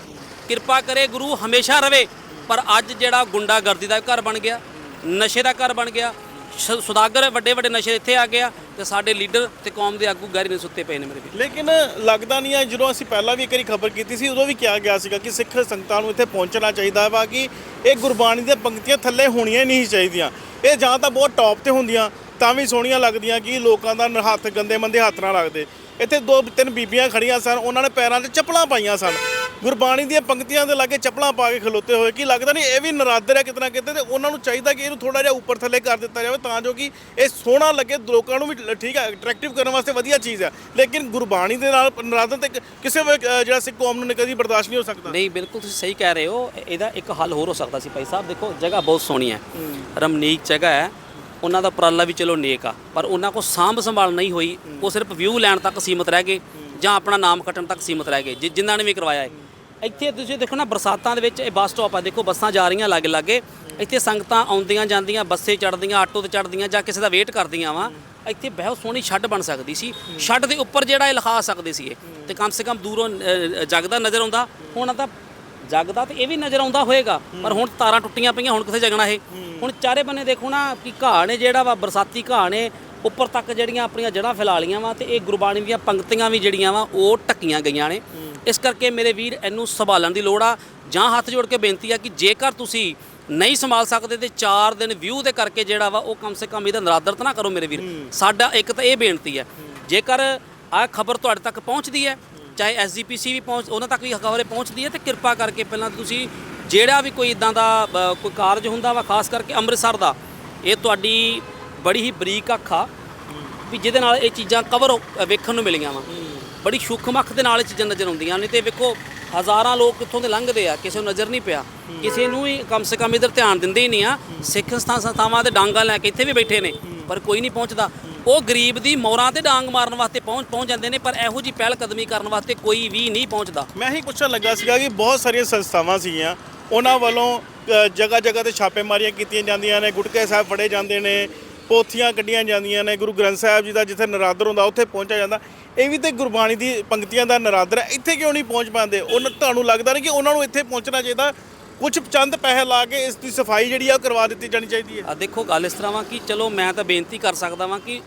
ਕਿਰਪਾ ਕਰੇ ਗੁਰੂ ਹਮੇਸ਼ਾ ਰਵੇ। ਪਰ ਅੱਜ ਜਿਹੜਾ ਗੁੰਡਾਗਰਦੀ ਦਾ ਘਰ ਬਣ ਗਿਆ, ਨਸ਼ੇ ਦਾ ਘਰ ਬਣ ਗਿਆ ਸ਼- ਸੁਦਾਗਰ ਵੱਡੇ ਵੱਡੇ ਨਸ਼ੇ ਇੱਥੇ ਆ ਗਿਆ ਤੇ ਸਾਡੇ ਲੀਡਰ ਤੇ ਕੌਮ ਦੇ ਆਗੂ ਗਹਿਰੇ ਨੇ ਸੁੱਤੇ ਪਏ ਨੇ ਮੇਰੇ ਵੀਰ। ਲੇਕਿਨ ਲੱਗਦਾ ਨਹੀਂ ਹੈ, ਜਦੋਂ ਅਸੀਂ ਪਹਿਲਾਂ ਵੀ ਇੱਕ ਵਾਰੀ ਖਬਰ ਕੀਤੀ ਸੀ, ਉਦੋਂ ਵੀ ਕਿਹਾ ਗਿਆ ਸੀਗਾ ਕਿ ਸਿੱਖ ਸੰਗਤਾਂ ਨੂੰ ਇੱਥੇ ਪਹੁੰਚਣਾ ਚਾਹੀਦਾ ਵਾ ਕਿ ਇਹ ਗੁਰਬਾਣੀ ਦੀਆਂ ਪੰਕਤੀਆਂ ਥੱਲੇ ਹੋਣੀਆਂ ਹੀ ਨਹੀਂ ਚਾਹੀਦੀਆਂ। ਇਹ ਜਾਂ ਤਾਂ ਬਹੁਤ ਟੌਪ ਤੇ ਹੁੰਦੀਆਂ, ਤਾਂ ਵੀ ਸੋਹਣੀਆਂ ਲੱਗਦੀਆਂ ਕਿ ਲੋਕਾਂ ਦਾ ਹੱਥ ਗੰਦੇ ਮੰਦੇ ਹੱਥ ਨਾਲ ਲੱਗਦੇ। ਇੱਥੇ ਦੋ ਤਿੰਨ ਬੀਬੀਆਂ ਖੜੀਆਂ ਸਨ, ਉਹਨਾਂ ਨੇ ਪੈਰਾਂ 'ਤੇ ਚੱਪਲਾਂ ਪਾਈਆਂ ਸਨ। ਗੁਰਬਾਣੀ ਦੀਆਂ ਪੰਕਤੀਆਂ ਦੇ ਲਾਗੇ ਚੱਪਲਾਂ ਪਾ ਕੇ ਖਲੋਤੇ ਹੋਏ। ਕਿ ਲੱਗਦਾ ਨਹੀਂ ਇਹ ਵੀ ਨਰਾਦਰ ਹੈ ਕਿਤਨਾ ਕਿਤੇ ਤੇ ਉਹਨਾਂ ਨੂੰ ਚਾਹੀਦਾ ਕਿ ਇਹਨੂੰ ਥੋੜਾ ਜਿਹਾ ਉੱਪਰ ਥੱਲੇ ਕਰ ਦਿੱਤਾ ਜਾਵੇ ਤਾਂ ਜੋ ਕਿ ਇਹ ਸੋਹਣਾ ਲੱਗੇ ਲੋਕਾਂ ਨੂੰ ਵੀ ਠੀਕ ਹੈ ਅਟਰੈਕਟਿਵ ਕਰਨ ਵਾਸਤੇ ਵਧੀਆ ਚੀਜ਼ ਹੈ ਲੇਕਿਨ ਗੁਰਬਾਣੀ ਦੇ ਨਾਲ ਨਰਾਦਰ ਤੇ ਕ- ਕਿਸੇ ਜਿਹੜਾ ਸਿੱਖ ਕੌਮ ਨੂੰ ਕਦੀ ਬਰਦਾਸ਼ਤ ਨਹੀਂ ਹੋ ਸਕਦਾ। ਨਹੀਂ ਬਿਲਕੁਲ ਤੁਸੀਂ ਸਹੀ ਕਹਿ ਰਹੇ ਹੋ। ਇਹ- ਇਹਦਾ ਇੱਕ ਹੱਲ ਹੋਰ ਹੋ ਸਕਦਾ ਸੀ ਭਾਈ ਸਾਹਿਬ। ਦੇਖੋ ਜਗ੍ਹਾ ਬਹੁਤ ਸੋਹਣੀ ਹੈ। ਰਮਨੀਕ ਜਗ੍ਹਾ ਹੈ। ਉਹਨਾਂ ਦਾ ਉਪਰਾਲਾ ਵੀ ਚਲੋ ਨੇਕ ਆ। ਪਰ ਉਹਨਾਂ ਕੋਲ ਸਾਂਭ ਸੰਭਾਲ ਨਹੀਂ ਹੋਈ। ਉਹ ਸਿਰਫ ਵਿਊ ਲੈਣ ਤੱਕ ਸੀਮਤ ਰਹਿ ਗਏ ਜਾਂ ਆਪਣਾ ਨਾਮ ਕੱਟਣ ਤੱਕ ਸੀਮਤ ਰਹਿ ਗਏ। ਜਿਨ੍ਹਾਂ ਨੇ ਵੀ ਕਰਵਾਇਆ ਹੈ। ਇੱਥੇ ਤੁਸੀਂ ਦੇਖੋ ਨਾ ਬਰਸਾਤਾਂ ਦੇ ਵਿੱਚ ਇਹ ਬੱਸ ਸਟਾਪ ਆ। ਦੇਖੋ ਬੱਸਾਂ ਜਾ ਰਹੀਆਂ ਲਾਗੇ ਲਾਗੇ ਇੱਥੇ ਸੰਗਤਾਂ ਆਉਂਦੀਆਂ ਜਾਂਦੀਆਂ ਬੱਸੇ ਚੜਦੀਆਂ ਆਟੋ ਤੇ ਚੜਦੀਆਂ ਜਾਂ ਕਿਸੇ ਦਾ ਵੇਟ ਕਰਦੀਆਂ ਵਾ। ਇੱਥੇ ਬਹੁਤ ਸੋਹਣੀ ਛੱਡ ਬਣ ਸਕਦੀ ਸੀ। ਛੱਡ ਦੇ ਉੱਪਰ ਜਿਹੜਾ ਇਹ ਲਿਖਾ ਸਕਦੇ ਸੀ ਇਹ। ਤੇ ਕਮ ਸੇ ਕਮ ਦੂਰੋਂ ਅ, ਜਗਦਾ ਨਜ਼ਰ ਆਉਂਦਾ। ਹੁਣ ਤਾਂ ਜਗਦਾ ਤੇ ਇਹ ਵੀ ਨਜ਼ਰ ਆਉਂਦਾ ਹੋਏਗਾ। ਪਰ ਹੁਣ ਤਾਰਾਂ ਟੁੱਟੀਆਂ ਪਈਆਂ ਹੁਣ ਕਿੱਥੇ ਜਗਣਾ ਇਹ? ਹੁਣ ਚਾਰੇ ਬੰਨੇ ਦੇਖੋ ਨਾ ਕਿ ਘਾਹ ਨੇ ਜਿਹੜਾ ਵਾ ਬਰਸਾਤੀ ਘਾਹ ਨੇ ਉੱਪਰ ਤੱਕ ਜਿਹੜੀਆਂ ਆਪਣੀਆਂ ਜੜ੍ਹਾਂ ਫੈਲਾ ਲੀਆਂ ਵਾ ਤੇ ਇਹ ਗੁਰਬਾਣੀ ਦੀਆਂ ਪੰਕਤੀਆਂ ਵੀ ਜਿਹੜੀਆਂ ਵਾ ਉਹ ਟੱਕੀਆਂ ਗਈਆਂ ਨੇ। ਇਸ ਕਰਕੇ ਮੇਰੇ ਵੀਰ ਇਹਨੂੰ ਸੰਭਾਲਣ ਦੀ ਲੋੜ ਆ। ਜਾਂ ਹੱਥ ਜੋੜ ਕੇ ਬੇਨਤੀ ਆ ਕਿ ਜੇਕਰ ਤੁਸੀਂ ਨਹੀਂ ਸੰਭਾਲ ਸਕਦੇ ਤੇ 4 ਦਿਨ ਵਿਊ ਦੇ ਕਰਕੇ ਜਿਹੜਾ ਵਾ ਉਹ ਕਮ ਸੇ ਕਮ ਇਹਦਾ ਨਰਾਦਰ ਤਾਂ ਨਾ ਕਰੋ ਮੇਰੇ ਵੀਰ। ਸਾਡਾ ਇੱਕ ਤਾਂ ਇਹ ਬੇਨਤੀ ਹੈ। ਜੇਕਰ ਆਹ ਖਬਰ ਤੁਹਾਡੇ ਤੱਕ ਪਹੁੰਚਦੀ ਹੈ ਚਾਹੇ ਐਸਜੀਪੀਸੀ ਵੀ ਪਹੁੰਚ ਉਹਨਾਂ ਤੱਕ ਵੀ ਖਬਰੇ ਪਹੁੰਚਦੀ ਹੈ ਤੇ ਕਿਰਪਾ ਕਰਕੇ ਪਹਿਲਾਂ ਤੁਸੀਂ ਜਿਹੜਾ ਵੀ ਕੋਈ ਇਦਾਂ ਦਾ ਕੋਈ ਕਾਰਜ ਹੁੰਦਾ ਵਾ ਖਾਸ ਕਰਕੇ ਅੰਮ੍ਰਿਤਸਰ ਦਾ ਇਹ ਤੁਹਾਡੀ ਬੜੀ ਹੀ ਬਰੀਕ ਅੱਖ ਆ ਵੀ ਜਿਹਦੇ ਨਾਲ ਇਹ ਚੀਜ਼ਾਂ ਕਵਰ ਵੇਖਣ ਨੂੰ ਮਿਲੀਆਂ ਵਾ। ਬੜੀ ਸੂਖਮ ਅੱਖ ਦੇ ਨਾਲ ਇਹ ਚੀਜ਼ਾਂ ਨਜ਼ਰ ਆਉਂਦੀਆਂ ਨੇ ਤੇ ਵੇਖੋ ਹਜ਼ਾਰਾਂ ਲੋਕ ਕਿੱਥੋਂ ਦੇ ਲੰਘਦੇ ਆ ਕਿਸੇ ਨੂੰ ਨਜ਼ਰ ਨਹੀਂ ਪਿਆ। ਕਿਸੇ ਨੂੰ ਹੀ ਕਮ ਸੇ ਕਮ ਇਧਰ ਧਿਆਨ ਦਿੰਦੇ ਹੀ ਨਹੀਂ ਆ। ਸਿੱਖ ਸੰਸਥਾ ਸੰਸਥਾਵਾਂ ਤੇ ਡਾਂਗਾ ਲੈ ਕੇ ਇੱਥੇ ਵੀ ਬੈਠੇ ਨੇ ਪਰ ਕੋਈ ਨਹੀਂ ਪਹੁੰਚਦਾ। ਉਹ ਗਰੀਬ ਦੀ ਮੌਰਾਂ ਤੇ ਡਾਂਗ ਮਾਰਨ ਵਾਸਤੇ ਪਹੁੰਚ ਪਹੁੰਚ ਜਾਂਦੇ ਨੇ ਪਰ ਇਹੋ ਜੀ ਪਹਿਲ ਕਦਮੀ ਕਰਨ ਵਾਸਤੇ ਕੋਈ ਵੀ ਨਹੀਂ ਪਹੁੰਚਦਾ। ਮੈਂ ਹੀ ਪੁੱਛਣ ਲੱਗਾ ਸੀਗਾ ਕਿ ਬਹੁਤ ਸਾਰੀਆਂ ਸੰਸਥਾਵਾਂ ਸੀਗੀਆਂ ਉਹਨਾਂ ਵੱਲੋਂ ਜਗ੍ਹਾ ਜਗ੍ਹਾ ਤੇ ਛਾਪੇਮਾਰੀਆਂ ਕੀਤੀਆਂ ਜਾਂਦੀਆਂ ਨੇ ਗੁਟਕੇ ਸਾਹਿਬ ਫੜੇ ਜਾਂਦੇ ਨੇ ਪੋਥੀਆਂ ਕੱਢੀਆਂ ਜਾਂਦੀਆਂ ਨੇ ਗੁਰੂ ਗ੍ਰੰਥ ਸਾਹਿਬ ਜੀ ਦਾ ਜਿੱਥੇ ਨਰਾਦਰ ਹੁੰਦਾ ਉੱਥੇ ਪਹੁੰਚਿਆ ਜਾਂਦਾ। ਇਹ ਵੀ ਤੇ ਗੁਰਬਾਣੀ ਦੀ ਪੰਕਤੀਆਂ ਦਾ ਨਰਾਦਰ ਹੈ। ਇੱਥੇ ਕਿਉਂ ਨਹੀਂ ਪਹੁੰਚ ਪਾਉਂਦੇ? ਉਹਨਾਂ ਤੁਹਾਨੂੰ ਲੱਗਦਾ ਨਹੀਂ ਕਿ ਉਹਨਾਂ ਨੂੰ ਇੱਥੇ ਪਹੁੰਚਣਾ ਚਾਹੀਦਾ? ਕੁਝ ਚੰਦ ਪੈਸੇ ਲਾ ਕੇ ਇਸ ਦੀ ਸਫ਼ਾਈ ਜਿਹੜੀ ਆ ਉਹ ਕਰਵਾ ਦਿੱਤੀ ਜਾਣੀ ਚਾਹੀਦੀ ਹੈ। ਆ ਦੇਖੋ ਗੱਲ ਇਸ ਤਰ੍ਹਾਂ ਵਾ ਕਿ ਚਲੋ ਮੈਂ ਤਾਂ ਬੇਨਤੀ ਕਰ ਸਕਦਾ ਵਾਂ ਕਿ